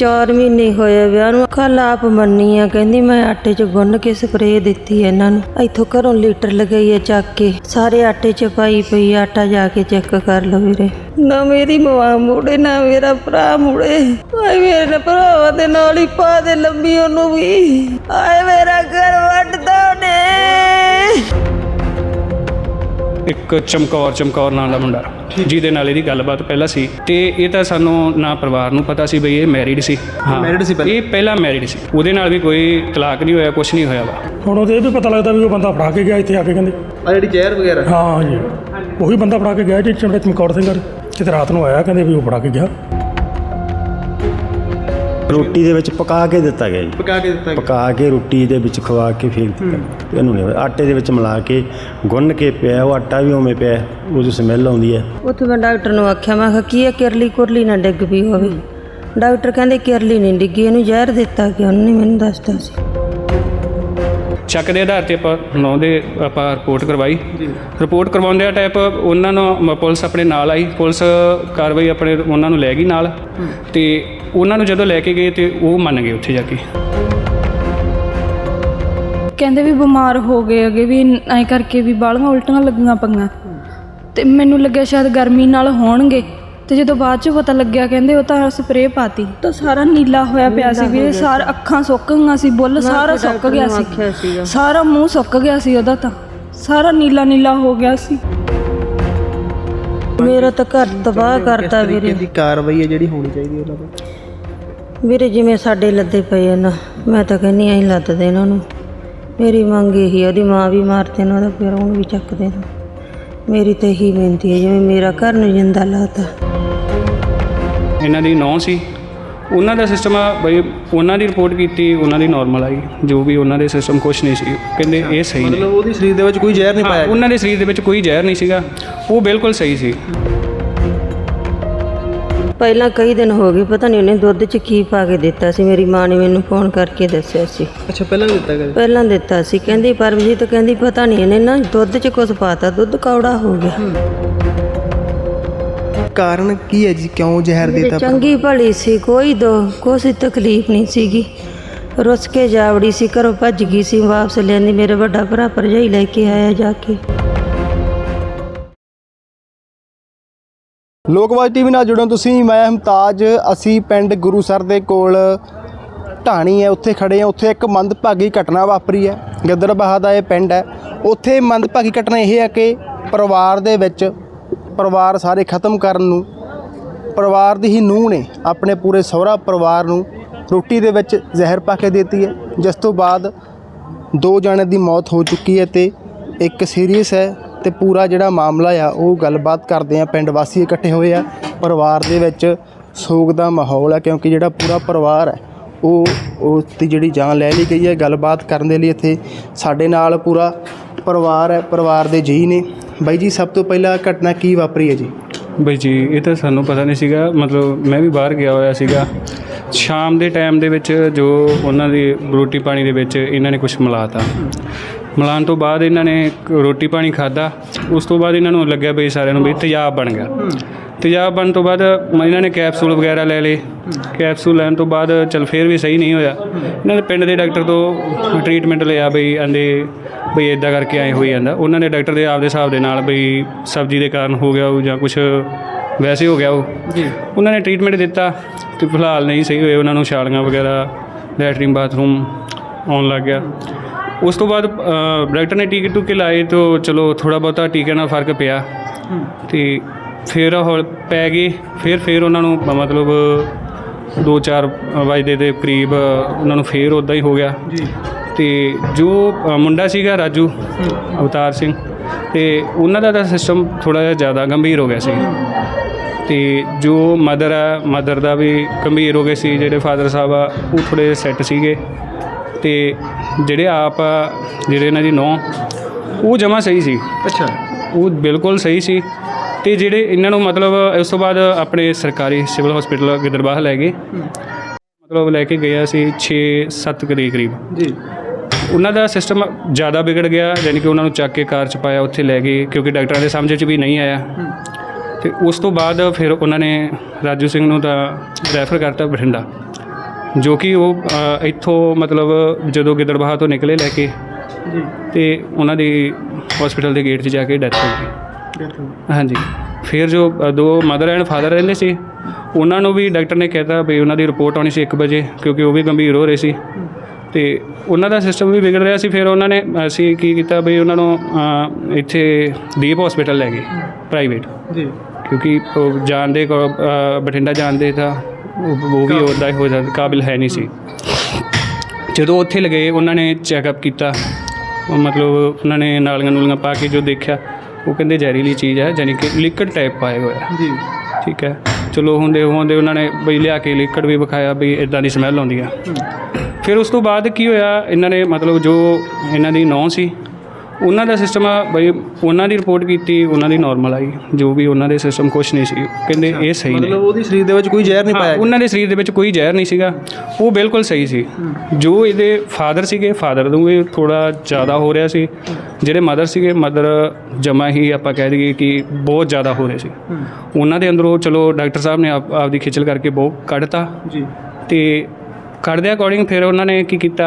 4 ਮਹੀਨੇ ਹੋਏ ਵਿਆਹ ਨੂੰ ਕੱਲ ਆਪ ਮੰਨੀ ਆ ਕਹਿੰਦੀ ਮੈਂ ਆਟੇ 'ਚ ਗੁੰਨ ਕੇ ਸਪਰੇਅ ਦਿੱਤੀ ਇਹਨਾਂ ਨੂੰ। ਇੱਥੋਂ ਘਰੋਂ ਲੀਟਰ ਲਗਾਈ ਆ ਚੱਕ ਕੇ। ਸਾਰੇ ਆਟੇ 'ਚ ਪਾਈ ਪਈ ਆਟਾ ਜਾ ਕੇ ਚੈੱਕ ਕਰ ਲਓ ਵੀਰੇ। ਨਾ ਮੇਰੀ ਮਾਂ ਮੁੜੇ, ਨਾ ਮੇਰਾ ਭਰਾ ਮੁੜੇ। ਆਏ ਮੇਰੇ ਭਰਾਵਾਂ ਦੇ ਨਾਲ ਹੀ ਪਾ ਦੇ ਲੰਬੀ ਉਹਨੂੰ ਵੀ। ਆਏ ਮੇਰਾ ਘਰ ਵੱਢਦਾ ਨੇ ਇੱਕ ਚਮਕੌਰ ਚਮਕੌਰ ਨਾਂ ਦਾ ਮੁੰਡਾ। ਜਿਹਦੇ ਨਾਲ ਇਹਦੀ ਗੱਲਬਾਤ ਪਹਿਲਾਂ ਸੀ। ਤੇ ਇਹ ਤਾਂ ਸਾਨੂੰ ਨਾ ਪਰਿਵਾਰ ਨੂੰ ਪਤਾ ਸੀ ਬਈ ਇਹ ਮੈਰਿਡ ਸੀ। ਹਾਂ। Married ਸੀ ਪਹਿਲਾਂ? ਇਹ ਪਹਿਲਾਂ ਮੈਰਿਡ ਸੀ। ਉਹਦੇ ਨਾਲ ਵੀ ਕੋਈ ਤਲਾਕ ਨਹੀਂ ਹੋਇਆ ਕੁਝ ਨਹੀਂ ਹੋਇਆ ਵਾ। ਹੁਣ ਉਹਦੇ ਇਹ ਵੀ ਪਤਾ ਲੱਗਦਾ ਵੀ ਉਹ ਬੰਦਾ ਫੜਾ ਕੇ ਗਿਆ ਇੱਥੇ ਆ ਕੇ ਕਹਿੰਦੇ। ਆ ਜਿਹੜੀ ਜ਼ਹਿਰ ਵਗੈਰਾ? ਹਾਂ ਜੀ ਉਹੀ ਬੰਦਾ ਫੜਾ ਕੇ ਗਿਆ ਜੀ ਚਮਕੌਰ ਸਿੰਘ ਕਿਤੇ ਰਾਤ ਨੂੰ ਆਇਆ ਕਹਿੰਦੇ ਵੀ ਉਹ ਫੜਾ ਕੇ ਗਿਆ। ਰੋਟੀ ਦੇ ਵਿੱਚ ਪਕਾ ਕੇ ਦਿੱਤਾ ਗਿਆ ਜੀ। ਪਕਾ ਕੇ ਦਿੱਤਾ ਗਿਆ। ਪਕਾ ਕੇ ਰੋਟੀ ਦੇ ਵਿੱਚ ਖਵਾ ਕੇ ਫੇਕ ਦਿੱਤਾ ਇਹਨੂੰ ਨਹੀਂ ਆਟੇ ਦੇ ਵਿੱਚ ਮਿਲਾ ਕੇ ਗੁੰਨ ਕੇ ਪਿਆ ਉਹ ਆਟਾ ਵੀ ਉਵੇਂ ਪਿਆ ਉਹ ਜੋ ਸਮੈਲ ਆਉਂਦੀ ਹੈ। ਉੱਥੇ ਮੈਂ ਡਾਕਟਰ ਨੂੰ ਆਖਿਆ ਮੈਂ ਕਿਹਾ ਕੀ ਇਹ ਕਿਰਲੀ ਕੁਰਲੀ ਨਾ ਡਿੱਗ ਪਈ ਹੋਵੇ। ਡਾਕਟਰ ਕਹਿੰਦੇ ਕਿਰਲੀ ਨਹੀਂ ਡਿੱਗੀ ਇਹਨੂੰ ਜ਼ਹਿਰ ਦਿੱਤਾ ਗਿਆ ਉਹਨੇ ਮੈਨੂੰ ਦੱਸਤਾ ਸੀ। ਸ਼ੱਕ ਦੇ ਆਧਾਰ ਤੇ ਆਪਾਂ ਲਾਉਂਦੇ ਆਪਾਂ ਰਿਪੋਰਟ ਕਰਵਾਈ। ਰਿਪੋਰਟ ਕਰਵਾਉਂਦੇ ਆ ਟਾਈਪ ਉਹਨਾਂ ਨੂੰ ਪੁਲਿਸ ਆਪਣੇ ਨਾਲ ਆਈ। ਪੁਲਿਸ ਕਾਰਵਾਈ ਆਪਣੇ ਉਹਨਾਂ ਨੂੰ ਲੈ ਗਈ ਨਾਲ। ਤੇ ਉਹਨਾਂ ਨੂੰ ਜਦੋਂ ਲੈ ਕੇ ਗਏ ਤੇ ਉਹ ਮੰਨ ਗਏ ਉੱਥੇ ਜਾ ਕੇ। ਕਹਿੰਦੇ ਵੀ ਬਿਮਾਰ ਹੋ ਗਏ ਅਗੇ ਵੀ ਐਂ ਕਰਕੇ ਵੀ ਬਾਲੀਆਂ ਉਲਟੀਆਂ ਲੱਗੀਆਂ ਪਈਆਂ। ਤੇ ਮੈਨੂੰ ਲੱਗਿਆ ਸ਼ਾਇਦ ਗਰਮੀ ਨਾਲ ਹੋਣਗੇ। ਤੇ ਜਦੋਂ ਬਾਅਦ ਚ ਪਤਾ ਲੱਗਿਆ ਕਹਿੰਦੇ ਉਹ ਤਾਂ ਸਪਰੇਅ ਪਾਤੀ। ਤਾਂ ਸਾਰਾ ਨੀਲਾ ਹੋਇਆ ਪਿਆ ਸੀ ਵੀ ਸਾਰ ਅੱਖਾਂ ਸੁੱਕ ਗਈਆਂ ਸੀ ਬੁੱਲ ਸਾਰਾ ਸੁੱਕ ਗਿਆ ਸੀ। ਸਾਰਾ ਮੂੰਹ ਸੁੱਕ ਗਿਆ ਸੀ ਉਹਦਾ ਤਾਂ। ਸਾਰਾ ਨੀਲਾ ਨੀਲਾ ਹੋ ਗਿਆ ਸੀ। ਮੇਰਾ ਤਾਂ ਘਰ ਤਬਾਹ ਕਰਤਾ ਵੀਰੇ। ਦੀ ਕਾਰਵਾਈ ਹੈ ਜਿਹੜੀ ਹੋਣੀ ਚਾਹੀਦੀ ਹੈ ਉਹਨਾਂ ਤੋਂ? ਵੀਰੇ ਜਿਵੇਂ ਸਾਡੇ ਲੱਦੇ ਪਏ ਨਾ ਮੈਂ ਤਾਂ ਕਹਿੰਨੀ ਐਂ ਲੱਦ ਦੇ ਇਹਨਾਂ ਨੂੰ। ਮੇਰੀ ਮੰਗ ਇਹੀ ਉਹਦੀ ਮਾਂ ਵੀ ਮਾਰਤੇ ਨਾ ਉਹਦਾ ਪਿਓ ਉਹਨੂੰ ਵੀ ਚੱਕ ਦੇਣਾ। ਮੇਰੀ ਤਾਂ ਇਹੀ ਬੇਨਤੀ ਹੈ ਜਿਵੇਂ ਮੇਰਾ ਘਰ ਨੂੰ ਜਿੰਦਾ ਲਾਤਾ। ਇਹਨਾਂ ਦੀ ਨੌ ਸੀ। ਉਹਨਾਂ ਦਾ ਸਿਸਟਮ ਆ ਬਈ ਉਹਨਾਂ ਦੀ ਰਿਪੋਰਟ ਕੀਤੀ ਉਹਨਾਂ ਦੀ ਨਾਰਮਲ ਆਈ। ਜੋ ਵੀ ਉਹਨਾਂ ਦੇ ਸਿਸਟਮ ਕੁਝ ਨਹੀਂ ਸੀ। ਕਹਿੰਦੇ ਇਹ ਸਹੀ ਨੇ ਮਤਲਬ ਉਹਦੀ ਸਰੀਰ ਦੇ ਵਿੱਚ ਕੋਈ ਜ਼ਹਿਰ ਨਹੀਂ ਪਾਇਆ ਗਿਆ। ਉਹਨਾਂ ਦੇ ਸਰੀਰ ਦੇ ਵਿੱਚ ਕੋਈ ਜ਼ਹਿਰ ਨਹੀਂ ਸੀਗਾ। ਉਹ ਬਿਲਕੁਲ ਸਹੀ ਸੀ। ਪਹਿਲਾਂ ਕਈ ਦਿਨ ਹੋ ਗਏ ਪਤਾ ਨਹੀਂ ਉਹਨੇ ਦੁੱਧ 'ਚ ਕੀ ਪਾ ਕੇ ਦਿੱਤਾ ਸੀ। ਮੇਰੀ ਮਾਂ ਨੇ ਮੈਨੂੰ ਫੋਨ ਕਰਕੇ ਦੱਸਿਆ ਸੀ। ਅੱਛਾ ਪਹਿਲਾਂ ਦਿੱਤਾ ਗਿਆ ਪਹਿਲਾਂ ਦਿੱਤਾ ਸੀ। ਕਹਿੰਦੀ ਪਰਮਜੀਤ ਕਹਿੰਦੀ ਪਤਾ ਨਹੀਂ ਇਹਨੇ ਨਾ ਦੁੱਧ 'ਚ ਕੁਝ ਪਾਤਾ। ਦੁੱਧ ਕੌੜਾ ਹੋ ਗਿਆ। ਕਾਰਨ ਕੀ ਹੈ ਜੀ? ਕਿਉਂ ਜ਼ਹਿਰ ਦਿੱਤਾ ਚੰਗੀ ਭਲੀ ਸੀ ਕੋਈ ਦੋ ਕੋਈ ਤਕਲੀਫ ਨਹੀਂ ਸੀਗੀ। ਰੁੱਸ ਕੇ ਜਾਵੜੀ ਸੀ ਘਰੋਂ ਭੱਜ ਗਈ ਸੀ ਵਾਪਸ ਲੈਂਦੀ ਮੇਰੇ ਵੱਡਾ ਭਰਾ ਭਰਜਾਈ ਲੈ ਕੇ ਆਇਆ ਜਾ ਕੇ। ਲੋਕਵਾਜ ਟੀਵੀ ਨਾਲ ਜੁੜੋ ਤੁਸੀਂ ਮੈਂ ਹਮਤਾਜ। ਅਸੀਂ ਪਿੰਡ ਗੁਰੂਸਰ ਦੇ ਕੋਲ ਢਾਣੀ ਹੈ ਉੱਥੇ ਖੜੇ ਆ ਉੱਥੇ ਇੱਕ ਮੰਦਭਾਗੀ ਘਟਨਾ ਵਾਪਰੀ ਹੈ। ਗਿੱਦੜਬਾਹਾ ਦਾ ਇਹ ਪਿੰਡ ਹੈ। ਉੱਥੇ ਮੰਦਭਾਗੀ ਘਟਨਾ ਇਹ ਹੈ ਕਿ ਪਰਿਵਾਰ ਦੇ ਵਿੱਚ ਪਰਿਵਾਰ ਸਾਰੇ ਖਤਮ ਕਰਨ ਨੂੰ, ਪਰਿਵਾਰ ਦੀ ਹੀ ਨੂੰਹ ਨੇ ਆਪਣੇ ਪੂਰੇ ਸਹੁਰਾ ਪਰਿਵਾਰ ਨੂੰ ਰੋਟੀ ਦੇ ਵਿੱਚ ਜ਼ਹਿਰ ਪਾ ਕੇ ਦਿੱਤੀ ਹੈ। ਜਿਸ ਤੋਂ ਬਾਅਦ ਦੋ ਜਣੇ ਦੀ ਮੌਤ ਹੋ ਚੁੱਕੀ ਹੈ ਤੇ ਇੱਕ ਸੀਰੀਅਸ ਹੈ ਤੇ ਪੂਰਾ ਜਿਹੜਾ ਮਾਮਲਾ ਆ, ਉਹ ਗੱਲਬਾਤ ਕਰਦੇ ਆ ਪਿੰਡ ਵਾਸੀ ਇਕੱਠੇ ਹੋਏ ਆ। ਪਰਿਵਾਰ ਦੇ ਵਿੱਚ ਸੋਗ ਦਾ ਮਾਹੌਲ ਹੈ ਕਿਉਂਕਿ ਜਿਹੜਾ ਪੂਰਾ ਪਰਿਵਾਰ ਹੈ, ਉਹ ਉਸ ਦੀ ਜਿਹੜੀ ਜਾਨ ਲੈ ਲਈ ਗਈ ਹੈ। ਗੱਲਬਾਤ ਕਰਨ ਦੇ ਲਈ ਇੱਥੇ ਸਾਡੇ ਨਾਲ ਪੂਰਾ ਪਰਿਵਾਰ ਹੈ, ਪਰਿਵਾਰ ਦੇ ਜੀ ਨੇ। ਬਾਈ ਜੀ, ਸਭ ਤੋਂ ਪਹਿਲਾਂ ਘਟਨਾ ਕੀ ਵਾਪਰੀ ਹੈ ਜੀ? ਬਈ ਜੀ, ਇਹ ਤਾਂ ਸਾਨੂੰ ਪਤਾ ਨਹੀਂ ਸੀਗਾ। ਮਤਲਬ ਮੈਂ ਵੀ ਬਾਹਰ ਗਿਆ ਹੋਇਆ ਸੀਗਾ। ਸ਼ਾਮ ਦੇ ਟਾਈਮ ਦੇ ਵਿੱਚ ਜੋ ਉਹਨਾਂ ਦੀ ਰੋਟੀ ਪਾਣੀ ਦੇ ਵਿੱਚ ਇਹਨਾਂ ਨੇ ਕੁਝ ਮਿਲਾਤਾ ਮਿਲਾਉਣ ਤੋਂ ਬਾਅਦ ਇਹਨਾਂ ਨੇ ਰੋਟੀ ਪਾਣੀ ਖਾਦਾ ਉਸ ਤੋਂ ਬਾਅਦ ਇਹਨਾਂ ਨੂੰ ਲੱਗਿਆ ਬਈ ਸਾਰਿਆਂ ਨੂੰ ਵੀ ਤੇਜ਼ਾਬ ਬਣ ਗਿਆ। ਤੇਜ਼ਾਬ ਬਣਨ ਤੋਂ ਬਾਅਦ ਇਹਨਾਂ ਨੇ ਕੈਪਸੂਲ ਵਗੈਰਾ ਲੈ ਲਏ। ਕੈਪਸੂਲ ਲੈਣ ਤੋਂ ਬਾਅਦ ਚਲ ਫੇਰ ਵੀ ਸਹੀ ਨਹੀਂ ਹੋਇਆ। ਇਹਨਾਂ ਦੇ ਪਿੰਡ ਦੇ ਡਾਕਟਰ ਤੋਂ ਟ੍ਰੀਟਮੈਂਟ ਲਿਆ ਬਈ ਆਂਦੇ ਬਈ ਇਦਾਂ ਕਰਕੇ ਐ ਹੋਈ ਜਾਂਦਾ। ਉਹਨਾਂ ਨੇ ਡਾਕਟਰ ਦੇ ਆਪਦੇ ਹਿਸਾਬ ਦੇ ਨਾਲ ਬਈ ਸਬਜ਼ੀ ਦੇ ਕਾਰਨ ਹੋ ਗਿਆ ਉਹ ਜਾਂ ਕੁਝ ਵੈਸੇ ਹੋ ਗਿਆ ਉਹ। ਜੀ। ਉਹਨਾਂ ਨੇ ਟ੍ਰੀਟਮੈਂਟ ਦਿੱਤਾ ਤੇ ਫਿਲਹਾਲ ਨਹੀਂ ਸਹੀ ਹੋਏ। ਉਹਨਾਂ ਨੂੰ ਛਾਲੀਆਂ ਵਗੈਰਾ ਲੈਟਰਿਨ ਬਾਥਰੂਮ ਆਉਣ ਲੱਗ ਗਿਆ। ਉਸ ਤੋਂ ਬਾਅਦ ਡਾਕਟਰ ਨੇ ਟੀਕੇ ਟੂਕੇ ਲਾਏ ਤਾਂ ਚਲੋ ਥੋੜਾ ਬਹੁਤਾ ਟੀਕੇ ਨਾਲ ਫ਼ਰਕ ਪਿਆ। ਤੇ ਫਿਰ ਉਹ ਪੈ ਗਏ। ਫਿਰ ਫਿਰ ਉਹਨਾਂ ਨੂੰ ਮਤਲਬ 2-4 ਵਜੇ ਦੇ ਕਰੀਬ ਉਹਨਾਂ ਨੂੰ ਫਿਰ ਉਦਾਂ ਹੀ ਹੋ ਗਿਆ। ਜੀ। ਤੇ ਜੋ ਮੁੰਡਾ ਸੀਗਾ ਰਾਜੂ ਅਵਤਾਰ ਸਿੰਘ ਤੇ ਉਹਨਾਂ ਦਾ ਤਾਂ ਸਿਸਟਮ ਥੋੜਾ ਜਿਹਾ ਜ਼ਿਆਦਾ ਗੰਭੀਰ ਹੋ ਗਿਆ ਸੀ। ਤੇ ਜੋ ਮਦਰ ਆ ਮਦਰ ਦਾ ਵੀ ਗੰਭੀਰ ਹੋ ਗਏ ਸੀ ਜਿਹੜੇ ਫਾਦਰ ਸਾਹਿਬ ਆ ਉਹ ਥੋੜੇ ਸੈੱਟ ਸੀਗੇ। ਤੇ ਜਿਹੜੇ ਆਪ ਜਿਹੜੇ ਇਹਨਾਂ ਦੀ ਨੌ ਉਹ ਜਮਾ ਸਹੀ ਸੀ। ਅੱਛਾ। ਉਹ ਬਿਲਕੁਲ ਸਹੀ ਸੀ ਤੇ ਜਿਹੜੇ ਇਹਨਾਂ ਨੂੰ ਮਤਲਬ ਉਸ ਤੋਂ ਬਾਅਦ ਆਪਣੇ ਸਰਕਾਰੀ ਸਿਵਲ ਹਸਪੀਟਲ ਗਿੱਦੜਬਾਹ ਲੈ ਗਏ। ਮਤਲਬ ਲੈ ਕੇ ਗਿਆ ਸੀ 6-7 ਦੇ ਕਰੀਬ। ਜੀ। ਉਹਨਾਂ ਦਾ ਸਿਸਟਮ ਜ਼ਿਆਦਾ ਵਿਗੜ ਗਿਆ ਯਾਨੀ ਕਿ ਉਹਨਾਂ ਨੂੰ ਚੱਕ ਕੇ ਕਾਰ ਚ ਪਾਇਆ ਉੱਥੇ ਲੈ ਗਏ ਕਿਉਂਕਿ ਡਾਕਟਰਾਂ ਦੇ ਸਮਝ 'ਚ ਵੀ ਨਹੀਂ ਆਇਆ। ਤੇ ਉਸ ਤੋਂ ਬਾਅਦ ਫਿਰ ਉਹਨਾਂ ਨੇ ਰਾਜੂ ਸਿੰਘ ਨੂੰ ਤਾਂ ਰੈਫਰ ਕਰਤਾ ਬਠਿੰਡਾ। ਜੋ ਕਿ ਉਹ ਅ, ਇੱਥੋਂ ਮਤਲਬ ਜਦੋਂ ਗਿੱਦੜਬਾਹਾ ਤੋਂ ਨਿਕਲੇ ਲੈ ਕੇ ਜੀ। ਤੇ ਉਹਨਾਂ ਦੀ ਹਸਪੀਟਲ ਦੇ ਗੇਟ 'ਚ ਜਾ ਕੇ ਡੈਥ ਹੋ ਗਈ। ਹਾਂਜੀ। ਫਿਰ ਜੋ ਅ, ਦੋ ਮਦਰ ਐਂਡ ਫਾਦਰ ਰਹਿੰਦੇ ਸੀ ਉਹਨਾਂ ਨੂੰ ਵੀ ਡਾਕਟਰ ਨੇ ਕਹਿਤਾ ਵੀ ਉਹਨਾਂ ਦੀ ਰਿਪੋਰਟ ਆਉਣੀ ਸੀ 1 ਵਜੇ ਕਿਉਂਕਿ ਉਹ ਵੀ ਗੰਭੀਰ ਹੋ ਰਹੇ ਸੀ। ਤੇ ਉਹਨਾਂ ਦਾ ਸਿਸਟਮ ਵੀ ਵਿਗੜ ਰਿਹਾ ਸੀ ਫਿਰ ਉਹਨਾਂ ਨੇ ਅਸੀਂ ਕੀ ਕੀਤਾ ਵੀ ਉਹਨਾਂ ਨੂੰ ਅ, ਇੱਥੇ ਦੀਪ ਹਸਪੀਟਲ ਲੈ ਗਏ ਪ੍ਰਾਈਵੇਟ ਜੀ। ਕਿਉਂਕਿ ਉਹ ਜਾਣਦੇ ਕੋ- ਅ, ਬਠਿੰਡਾ ਜਾਣਦੇ ਤਾਂ ਉਹ ਉਹ ਵੀ ਉਹਦਾ ਹੋ ਜਾਂਦਾ ਕਾਬਿਲ ਹੈ ਨਹੀਂ ਸੀ। ਜਦੋਂ ਉੱਥੇ ਲਗੇ ਉਹਨਾਂ ਨੇ ਚੈੱਕਅਪ ਕੀਤਾ। ਮਤਲਬ ਉਹਨਾਂ ਨੇ ਨਾਲੀਆਂ ਨੂਲੀਆਂ ਪਾ ਕੇ ਜੋ ਦੇਖਿਆ ਉਹ ਕਹਿੰਦੇ ਜ਼ਹਿਰੀਲੀ ਚੀਜ਼ ਹੈ ਯਾਨੀ ਕਿ ਲਿਕਵਿਡ ਟਾਈਪ ਪਾਏ ਹੋਇਆ ਜੀ। ਠੀਕ ਹੈ। ਚਲੋ ਹੁੰਦੇ ਹੁੰਦੇ ਉਹਨਾਂ ਨੇ ਬਈ ਲਿਆ ਕੇ ਲਿਕਵਿਡ ਵੀ ਵਿਖਾਇਆ ਵੀ ਇਦਾਂ ਦੀ ਸਮੈਲ ਆਉਂਦੀ ਆ। ਫਿਰ ਉਸ ਤੋਂ ਬਾਅਦ ਕੀ ਹੋਇਆ ਇਹਨਾਂ ਨੇ ਮਤਲਬ ਜੋ ਇਹਨਾਂ ਦੀ ਨੌਂ ਸੀ ਉਹਨਾਂ ਦਾ ਸਿਸਟਮ ਆ ਬਈ ਉਹਨਾਂ ਦੀ ਰਿਪੋਰਟ ਕੀਤੀ ਉਹਨਾਂ ਦੀ ਨਾਰਮਲ ਆਈ। ਜੋ ਵੀ ਉਹਨਾਂ ਦੇ ਸਿਸਟਮ ਕੁਛ ਨਹੀਂ ਸੀ ਕਹਿੰਦੇ ਇਹ ਸਹੀ ਨੇ। ਮਤਲਬ ਉਹਦੀ ਸਰੀਰ ਦੇ ਵਿੱਚ ਕੋਈ ਜ਼ਹਿਰ ਨਹੀਂ ਪਾਇਆ। ਉਹਨਾਂ ਦੇ ਸਰੀਰ ਦੇ ਵਿੱਚ ਕੋਈ ਜ਼ਹਿਰ ਨਹੀਂ ਸੀਗਾ। ਉਹ ਬਿਲਕੁਲ ਸਹੀ ਸੀ। ਜੋ ਇਹਦੇ ਫਾਦਰ ਸੀਗੇ ਫਾਦਰ ਨੂੰ ਵੀ ਥੋੜਾ ਜ਼ਿਆਦਾ ਹੋ ਰਿਹਾ ਸੀ। ਜਿਹੜੇ ਮਦਰ ਸੀਗੇ ਮਦਰ ਜਮਾ ਹੀ ਆਪਾਂ ਕਹਿ ਦਈਏ ਕਿ ਬਹੁਤ ਜ਼ਿਆਦਾ ਹੋ ਰਹੇ ਸੀ। ਉਹਨਾਂ ਦੇ ਅੰਦਰੋਂ ਚਲੋ ਡਾਕਟਰ ਸਾਹਿਬ ਨੇ ਆਪ ਆਪਦੀ ਖਿਚਲ ਕਰਕੇ ਬਹੁਤ ਕੱਢਤਾ। ਜੀ। ਤੇ ਕੱਢਦੇ ਅਕੋਰਡਿੰਗ ਫਿਰ ਉਹਨਾਂ ਨੇ ਕੀ ਕੀਤਾ?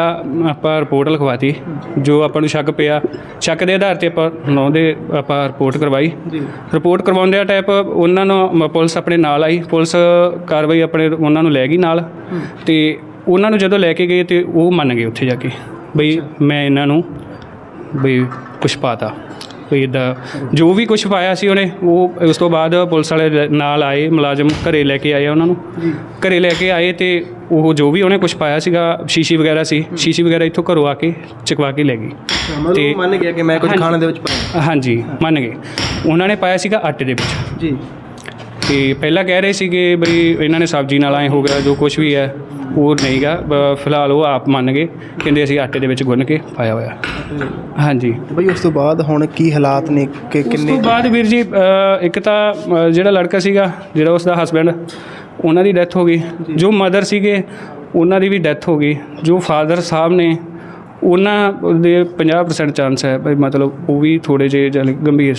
ਆਪਾਂ ਰਿਪੋਰਟ ਲਿਖਵਾਤੀ ਜੋ ਆਪਾਂ ਨੂੰ ਸ਼ੱਕ ਪਿਆ। ਸ਼ੱਕ ਦੇ ਆਧਾਰ ਤੇ ਆਪਾਂ ਨੌ ਦੇ ਆਪਾਂ ਰਿਪੋਰਟ ਕਰਵਾਈ। ਜੀ। ਰਿਪੋਰਟ ਕਰਵਾਉਂਦੇ ਆ ਟਾਈਪ ਉਹਨਾਂ ਨੂੰ ਪੁਲਿਸ ਆਪਣੇ ਨਾਲ ਆਈ। ਪੁਲਿਸ ਕਾਰਵਾਈ ਆਪਣੇ ਉਹਨਾਂ ਨੂੰ ਲੈ ਗਈ ਨਾਲ। ਤੇ ਉਹਨਾਂ ਨੂੰ ਜਦੋਂ ਲੈ ਕੇ ਗਏ ਤੇ ਉਹ ਮੰਨ ਗਏ ਉੱਥੇ ਜਾ ਕੇ। ਬਈ ਮੈਂ ਇਹਨਾਂ ਨੂੰ ਬਈ ਕੁਛ ਪਾਤਾ। ਬਈ ਇੱਦਾਂ ਜੋ ਵੀ ਕੁਛ ਪਾਇਆ ਸੀ ਉਹਨੇ ਉਹ ਉਸ ਤੋਂ ਬਾਅਦ ਪੁਲਿਸ ਵਾਲੇ ਨਾਲ ਆਏ ਮੁਲਾਜ਼ਮ ਘਰੇ ਲੈ ਕੇ ਆਏ ਉਹਨਾਂ ਨੂੰ। ਘਰੇ ਲੈ ਕੇ ਆਏ ਤੇ ਉਹ ਜੋ ਵੀ ਉਹਨੇ ਕੁਛ ਪਾਇਆ ਸੀਗਾ ਸ਼ੀਸ਼ੀ ਵਗੈਰਾ ਸੀ ਸ਼ੀਸ਼ੀ ਵਗੈਰਾ ਇੱਥੋਂ ਘਰੋਂ ਆ ਕੇ ਚਕਵਾ ਕੇ ਲੈ ਗਈ ਤੇ- ਮੰਨ ਗਿਆ ਕਿ ਮੈਂ ਕੁਝ। ਖਾਣ ਦੇ ਵਿੱਚ ਪਾਇਆ। ਹਾਂਜੀ ਮੰਨ ਗਏ। ਉਹਨਾਂ ਨੇ ਪਾਇਆ ਸੀਗਾ ਆਟੇ ਦੇ ਵਿੱਚ। ਜੀ। ਤੇ ਪਹਿਲਾਂ ਕਹਿ ਰਹੇ ਸੀਗੇ ਬਈ ਇਹਨਾਂ ਨੇ ਸਬਜ਼ੀ ਨਾਲ ਆਏ ਹੋ ਗਿਆ ਜੋ ਕੁਝ ਵੀ ਹੈ ਉਹ ਨਹੀਂਗਾ ਫਿਲਹਾਲ ਉਹ ਆਪ ਮੰਨ ਗਏ। ਕਹਿੰਦੇ ਅਸੀਂ ਆਟੇ ਦੇ ਵਿੱਚ ਗੁੰਨ ਕੇ ਪਾਇਆ ਹੋਇਆ। ਹਾਂਜੀ। ਤੇ ਬਈ ਉਸ ਤੋਂ ਬਾਅਦ ਹੁਣ ਕੀ ਹਾਲਾਤ ਨੇ? ਕਿ ਉਸ ਕਿੰਨੇ ਤੋਂ ਬਾਅਦ ਵੀਰ ਜੀ ਇੱਕ ਤਾਂ ਜਿਹੜਾ ਲੜਕਾ ਸੀਗਾ ਜਿਹੜਾ ਉਸ ਦਾ ਹਸਬੈਂਡ ਉਹਨਾਂ ਦੀ ਡੈਥ ਹੋ ਗਈ। ਜੋ। ਮਦਰ ਸੀਗੇ ਉਹਨਾਂ ਦੀ ਵੀ ਡੈਥ ਹੋ ਗਈ। ਜੋ ਫਾਦਰ ਸਾਹਿਬ ਨੇ ਉਹਨਾਂ ਦੇ 50% ਚਾਂਸ ਹੈ। ਬਈ ਮਤਲਬ ਉਹ ਵੀ ਥੋੜੇ ਜਿਹੇ ਗੰਭੀਰ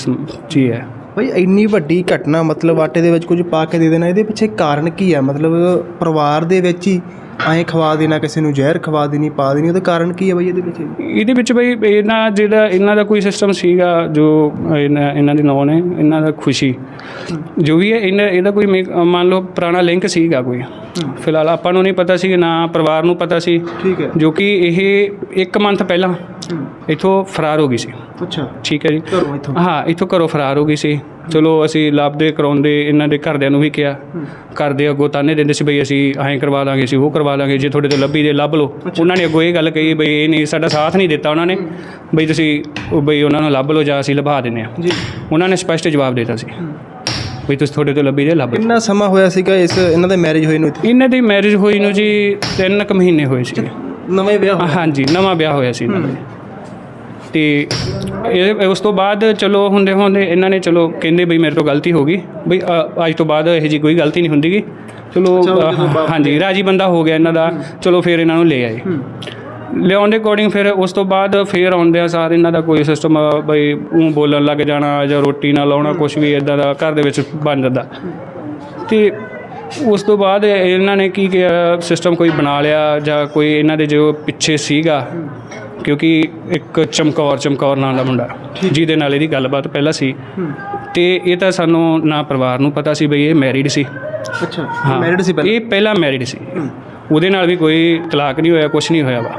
ਜੀ ਹੈ। ਬਈ ਇੰਨੀ ਵੱਡੀ ਘਟਨਾ ਮਤਲਬ ਆਟੇ ਦੇ ਵਿੱਚ ਕੁਝ ਪਾ ਕੇ ਦੇ ਦੇਣਾ ਇਹਦੇ ਪਿੱਛੇ ਕਾਰਨ ਕੀ ਹੈ ਮਤਲਬ ਪਰਿਵਾਰ ਦੇ ਵਿੱਚ ਹੀ ਐਂ ਖਵਾ ਦੇਣਾ ਕਿਸੇ ਨੂੰ ਜ਼ਹਿਰ ਖਵਾ ਦੇਣੀ ਪਾ ਦੇਣੀ ਉਹਦਾ ਕਾਰਨ ਕੀ ਹੈ ਬਈ ਇਹਦੇ ਪਿੱਛੇ? ਇਹਦੇ ਵਿੱਚ ਬਈ ਇਹਨਾਂ ਜਿਹੜਾ ਇਹਨਾਂ ਦਾ ਕੋਈ ਸਿਸਟਮ ਸੀਗਾ ਜੋ ਇਹਨਾਂ ਇਹਨਾਂ ਦੇ ਨਾਂ ਨੇ ਇਹਨਾਂ ਦਾ ਖੁਸ਼ੀ। ਜੋ ਵੀ ਹੈ ਇਹਨਾਂ ਇਹਦਾ ਕੋਈ ਮੇ- ਮੰਨ ਲਓ ਪੁਰਾਣਾ ਲਿੰਕ ਸੀਗਾ ਕੋਈ। ਫਿਲਹਾਲ ਆਪਾਂ ਨੂੰ ਨਹੀਂ ਪਤਾ ਸੀ ਨਾ ਪਰਿਵਾਰ ਨੂੰ ਪਤਾ ਸੀ। ਠੀਕ ਹੈ। ਜੋ ਕਿ ਇਹ 1 ਮੰਥ ਪਹਿਲਾਂ ਇੱਥੋਂ ਫਰਾਰ ਹੋ ਗਈ ਸੀ। ਅੱਛਾ। ਠੀਕ ਹੈ ਜੀ। ਘਰੋਂ ਇੱਥੋਂ? ਹਾਂ ਇੱਥੋਂ ਘਰੋਂ ਫਰਾਰ ਹੋ ਗਈ ਸੀ। ਚਲੋ ਅਸੀਂ ਲੱਭਦੇ ਕਰਾਉਂਦੇ ਇਹਨਾਂ ਦੇ ਘਰਦਿਆਂ ਨੂੰ ਵੀ ਕਿਹਾ। ਘਰਦੇ ਅੱਗੋਂ ਤਾਨੇ ਦਿੰਦੇ ਸੀ ਬਈ ਅਸੀਂ ਐਂ ਕਰਵਾ ਦਾਂਗੇ ਅਸੀਂ ਉਹ ਕਰਵਾ ਦਾਂਗੇ ਜੇ ਤੁਹਾਡੇ ਤੋਂ ਲੱਭੀ ਦੇ ਲੱਭ ਲਓ। ਉਹਨਾਂ ਨੇ ਅੱਗੋਂ ਇਹ ਗੱਲ ਕਹੀ ਬਈ ਇਹ ਨਹੀਂ ਸਾਡਾ ਸਾਥ ਨਹੀਂ ਦਿੱਤਾ ਉਹਨਾਂ ਨੇ। ਬਈ ਤੁਸੀਂ ਉਹ ਬਈ ਉਹਨਾਂ ਨੂੰ ਲੱਭ ਲਓ ਜਾਂ ਅਸੀਂ ਲਭਾ ਦਿੰਦੇ ਹਾਂ। ਜੀ। ਉਹਨਾਂ ਨੇ ਸਪਸ਼ਟ ਜਵਾਬ ਦਿੱਤਾ ਸੀ। ਬਈ ਤੁਸੀਂ ਤੁਹਾਡੇ ਤੋਂ ਲੱਭੀ ਦੇ ਲੱਭ ਕਿੰਨਾ ਸਮਾਂ ਹੋਇਆ ਸੀਗਾ ਇਸ ਇਹਨਾਂ ਦੇ ਮੈਰਿਜ ਹੋਏ ਨੂੰ ਇਹਨਾਂ ਦੀ ਮੈਰਿਜ ਹੋਈ ਨੂੰ ਜੀ 3 ਕੁ ਮਹੀਨੇ ਹੋਏ ਸੀ ਨਵੇਂ ਵਿਆਹ ਹਾਂਜੀ ਨਵਾਂ ਵਿਆਹ ਹੋਇਆ ਸੀ ਇਹਨਾਂ ਦਾ। ਤੇ ਇਹ ਉਸ ਤੋਂ ਬਾਅਦ ਚਲੋ ਹੁੰਦੇ ਹੁੰਦੇ ਇਹਨਾਂ ਨੇ ਚਲੋ ਕਹਿੰਦੇ ਬਈ ਮੇਰੇ ਤੋਂ ਗਲਤੀ ਹੋ ਗਈ। ਬਈ ਅ, ਅੱਜ ਤੋਂ ਬਾਅਦ ਇਹ ਜੀ ਕੋਈ ਗਲਤੀ ਨਹੀਂ ਹੁੰਦੀਗੀ ਚਲੋ ਅ, ਹਾਂਜੀ ਰਾਜੀ ਬੰਦਾ ਹੋ ਗਿਆ ਇਹਨਾਂ ਦਾ। ਚਲੋ ਫਿਰ ਇਹਨਾਂ ਨੂੰ ਲੈ ਆਏ। ਲਿਆਉਣ ਦੇ ਅਕੋਰਡਿੰਗ ਫਿਰ ਉਸ ਤੋਂ ਬਾਅਦ ਫਿਰ ਆਉਂਦੇ ਆ ਸਾਰ ਇਹਨਾਂ ਦਾ ਕੋਈ ਸਿਸਟਮ ਬਈ ਉਹ ਬੋਲਣ ਲੱਗ ਜਾਣਾ ਜਾਂ ਰੋਟੀ ਨਾ ਲਾਉਣਾ ਕੁਝ ਵੀ ਇਦਾਂ ਦਾ ਘਰ ਦੇ ਵਿੱਚ ਬਣ ਜਾਂਦਾ। ਤੇ ਉਸ ਤੋਂ ਬਾਅਦ ਇਹਨਾਂ ਨੇ ਕੀ ਕਿਹਾ ਸਿਸਟਮ ਕੋਈ ਬਣਾ ਲਿਆ ਜਾਂ ਕੋਈ ਇਹਨਾਂ ਦੇ ਜੋ ਪਿੱਛੇ ਸੀਗਾ। ਕਿਉਂਕਿ ਇੱਕ ਚਮਕੌਰ ਚਮਕੌਰ ਨਾਂ ਦਾ ਮੁੰਡਾ ਜਿਹਦੇ ਨਾਲ ਇਹਦੀ ਗੱਲਬਾਤ ਪਹਿਲਾਂ ਸੀ। ਤੇ ਇਹ ਤਾਂ ਸਾਨੂੰ ਨਾ ਪਰਿਵਾਰ ਨੂੰ ਪਤਾ ਸੀ ਬਈ ਇਹ ਮੈਰਿਡ ਸੀ। ਅੱਛਾ ਮੈਰਿਡ ਸੀ ਪਹਿਲਾਂ? ਇਹ ਪਹਿਲਾਂ ਮੈਰਿਡ ਸੀ। ਉਹਦੇ ਨਾਲ ਵੀ ਕੋਈ ਤਲਾਕ ਨਹੀਂ ਹੋਇਆ ਕੁਝ ਨਹੀਂ ਹੋਇਆ ਵਾ।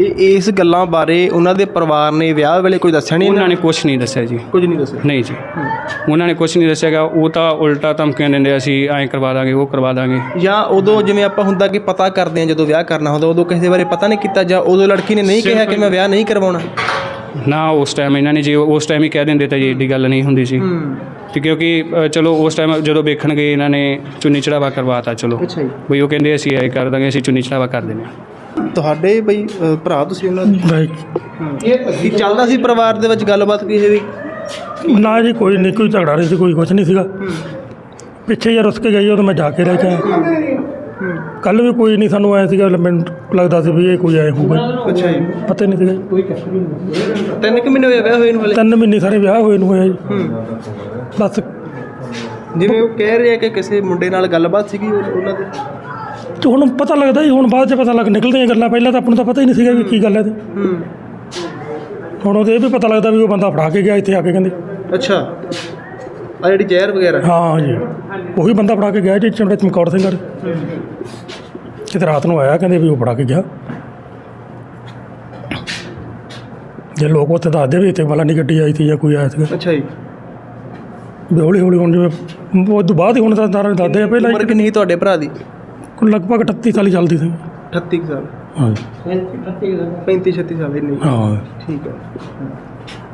ਇਹ ਇਸ ਗੱਲਾਂ ਬਾਰੇ ਉਹਨਾਂ ਦੇ ਪਰਿਵਾਰ ਨੇ ਵਿਆਹ ਵੇਲੇ ਕੋਈ ਦੱਸਿਆ ਨਹੀਂ? ਉਹਨਾਂ ਨੇ ਕੁਝ ਨਹੀਂ ਦੱਸਿਆ ਜੀ। ਕੁਝ ਨਹੀਂ ਦੱਸਿਆ? ਨਹੀਂ ਜੀ। ਉਹਨਾਂ ਨੇ ਕੁਝ ਨਹੀਂ ਦੱਸਿਆਗਾ ਉਹ ਤਾਂ ਉਲਟਾ ਧਮਕੀਆਂ ਦਿੰਦੇ ਅਸੀਂ ਐਂ ਕਰਵਾ ਦਾਂਗੇ ਉਹ ਕਰਵਾ ਦਾਂਗੇ। ਜਾਂ ਉਦੋਂ ਜਿਵੇਂ ਆਪਾਂ ਹੁੰਦਾ ਕਿ ਪਤਾ ਕਰਦੇ ਆ ਜਦੋਂ ਵਿਆਹ ਕਰਨਾ ਹੁੰਦਾ ਉਦੋਂ ਕਿਸੇ ਬਾਰੇ ਪਤਾ ਨਹੀਂ ਕੀਤਾ ਜਾਂ ਉਦੋਂ ਲੜਕੀ ਨੇ ਨਹੀਂ ਕਿਹਾ ਕਿ ਮੈਂ ਵਿਆਹ ਨਹੀਂ ਕਰਵਾਉਣਾ? ਨਾ ਉਸ ਟਾਈਮ ਇਹਨਾਂ ਨੇ ਜੇ ਉਸ ਟਾਈਮ ਹੀ ਕਹਿ ਦਿੰਦੇ ਤਾਂ ਜੀ ਏਡੀ ਗੱਲ ਨਹੀਂ ਹੁੰਦੀ ਸੀ। ਤੇ ਕਿਉਂਕਿ ਚਲੋ ਉਸ ਟਾਈਮ ਜਦੋਂ ਵੇਖਣ ਗਏ ਇਹਨਾਂ ਨੇ ਚੁੰਨੀ ਚੜਾਵਾ ਕਰਵਾਤਾ ਚਲੋ। ਅੱਛਾ ਜੀ। ਬਈ ਉਹ ਕਹਿੰਦੇ ਅਸੀਂ ਇਹ ਕਰ ਦਾਂਗੇ ਅਸੀਂ ਚੁੰਨੀ ਚੜਾਵਾ ਕਰ ਦਿੰਦੇ ਹਾਂ। ਤੁਹਾਡੇ ਬਈ ਅ, ਭਰਾ ਤੁਸੀਂ ਉਹਨਾਂ ਦੇ? ਬਾਈ ਕੀ ਚੱਲਦਾ ਸੀ ਪਰਿਵਾਰ ਦੇ ਵਿੱਚ ਗੱਲਬਾਤ ਕਿਸੇ ਵੀ ਨਾ ਜੀ ਕੋਈ ਨਹੀਂ ਕੋਈ ਝਗੜਾ ਨਹੀਂ ਸੀ ਕੋਈ ਕੁਝ ਨਹੀਂ ਸੀਗਾ। ਪਿੱਛੇ ਜੇ ਰੁੱਸ ਕੇ ਗਈ ਉਹ ਤਾਂ ਮੈਂ ਜਾ ਕੇ ਰਹਿ ਕੇ ਆਇਆ। ਕੱਲ ਵੀ ਕੋਈ ਨਹੀਂ ਸਾਨੂੰ ਆਇਆ ਸੀਗਾ ਮੈਨੂੰ ਲੱਗਦਾ ਸੀ ਵੀ ਇਹ ਕੋਈ ਆਇਆ ਹੋਊਗਾ। ਅੱਛਾ ਜੀ। ਪਤਾ ਹੀ ਨਹੀਂ ਸੀਗਾ। ਤਿੰਨ ਕੁ ਮਹੀਨੇ ਹੋਏ ਵਿਆਹ ਹੋਏ ਨੂੰ ਹਲੇ? ਤਿੰਨ ਮਹੀਨੇ ਸਾਰੇ ਵਿਆਹ ਹੋਏ ਨੂੰ ਹੋਇਆ ਜੀ। ਬਸ। ਜਿਵੇਂ ਉਹ ਕਹਿ ਰਹੇ ਕਿ ਕਿਸੇ ਮੁੰਡੇ ਨਾਲ ਗੱਲਬਾਤ ਸੀਗੀ ਉਹ- ਉਹਨਾਂ ਦੇ? ਤੇ ਹੁਣ ਪਤਾ ਲੱਗਦਾ ਜੀ ਹੁਣ ਬਾਅਦ 'ਚ ਪਤਾ ਲੱਗ ਨਿਕਲਦੀਆਂ ਗੱਲਾਂ ਪਹਿਲਾਂ ਤਾਂ ਆਪਾਂ ਨੂੰ ਤਾਂ ਪਤਾ ਹੀ ਨਹੀਂ ਸੀਗਾ ਵੀ ਕੀ ਗੱਲ ਹੈ ਤੇ ਹੁਣ ਉਹਦੇ ਇਹ ਵੀ ਪਤਾ ਲੱਗਦਾ ਵੀ ਉਹ ਬੰਦਾ ਫੜਾ ਕੇ ਗਿਆ ਇੱਥੇ ਆ ਕੇ ਕਹਿੰਦੇ। ਅੱਛਾ। ਆ ਜਿਹੜੀ ਜ਼ਹਿਰ ਵਗੈਰਾ। ਹਾਂ ਜੀ। ਉਹੀ ਬੰਦਾ ਫੜਾ ਕੇ ਗਿਆ ਜੀ ਚੰਡੇ ਚਮਕੌਰ ਸਿੰਘ ਘਰ ਕਿਤੇ ਰਾਤ ਨੂੰ ਆਇਆ ਕਹਿੰਦੇ ਵੀ ਉਹ ਫੜਾ ਕੇ ਗਿਆ। ਜੇ ਲੋਕ ਉੱਥੇ ਦੱਸਦੇ ਵੀ ਇੱਥੇ ਵਾਲਾ ਨਹੀਂ ਗੱਡੀ ਆਈ ਸੀ ਜਾਂ ਕੋਈ ਆਇਆ ਸੀਗਾ। ਅੱਛਾ ਜੀ। ਵੀ ਹੌਲੀ ਹੌਲੀ ਹੁਣ ਜਿਵੇਂ ਉਹ ਤੋਂ ਬਾਅਦ ਹੀ ਹੁਣ ਤਾਂ ਸਾਰੇ ਦੱਸਦੇ ਆ ਪਹਿਲਾਂ ਉਮਰ ਕਿੰਨੀ ਸੀ ਤੁਹਾਡੇ ਭਰਾ ਦੀ? ਲਗਭਗ 38 ਸਾਲ ਚੱਲਦੀ ਸੀ। 38 ਕੁ ਸਾਲ। ਹਾਂ 35 36 ਸਾਲ ਇੰਨੀ। ਹਾਂ। ਠੀਕ ਹੈ।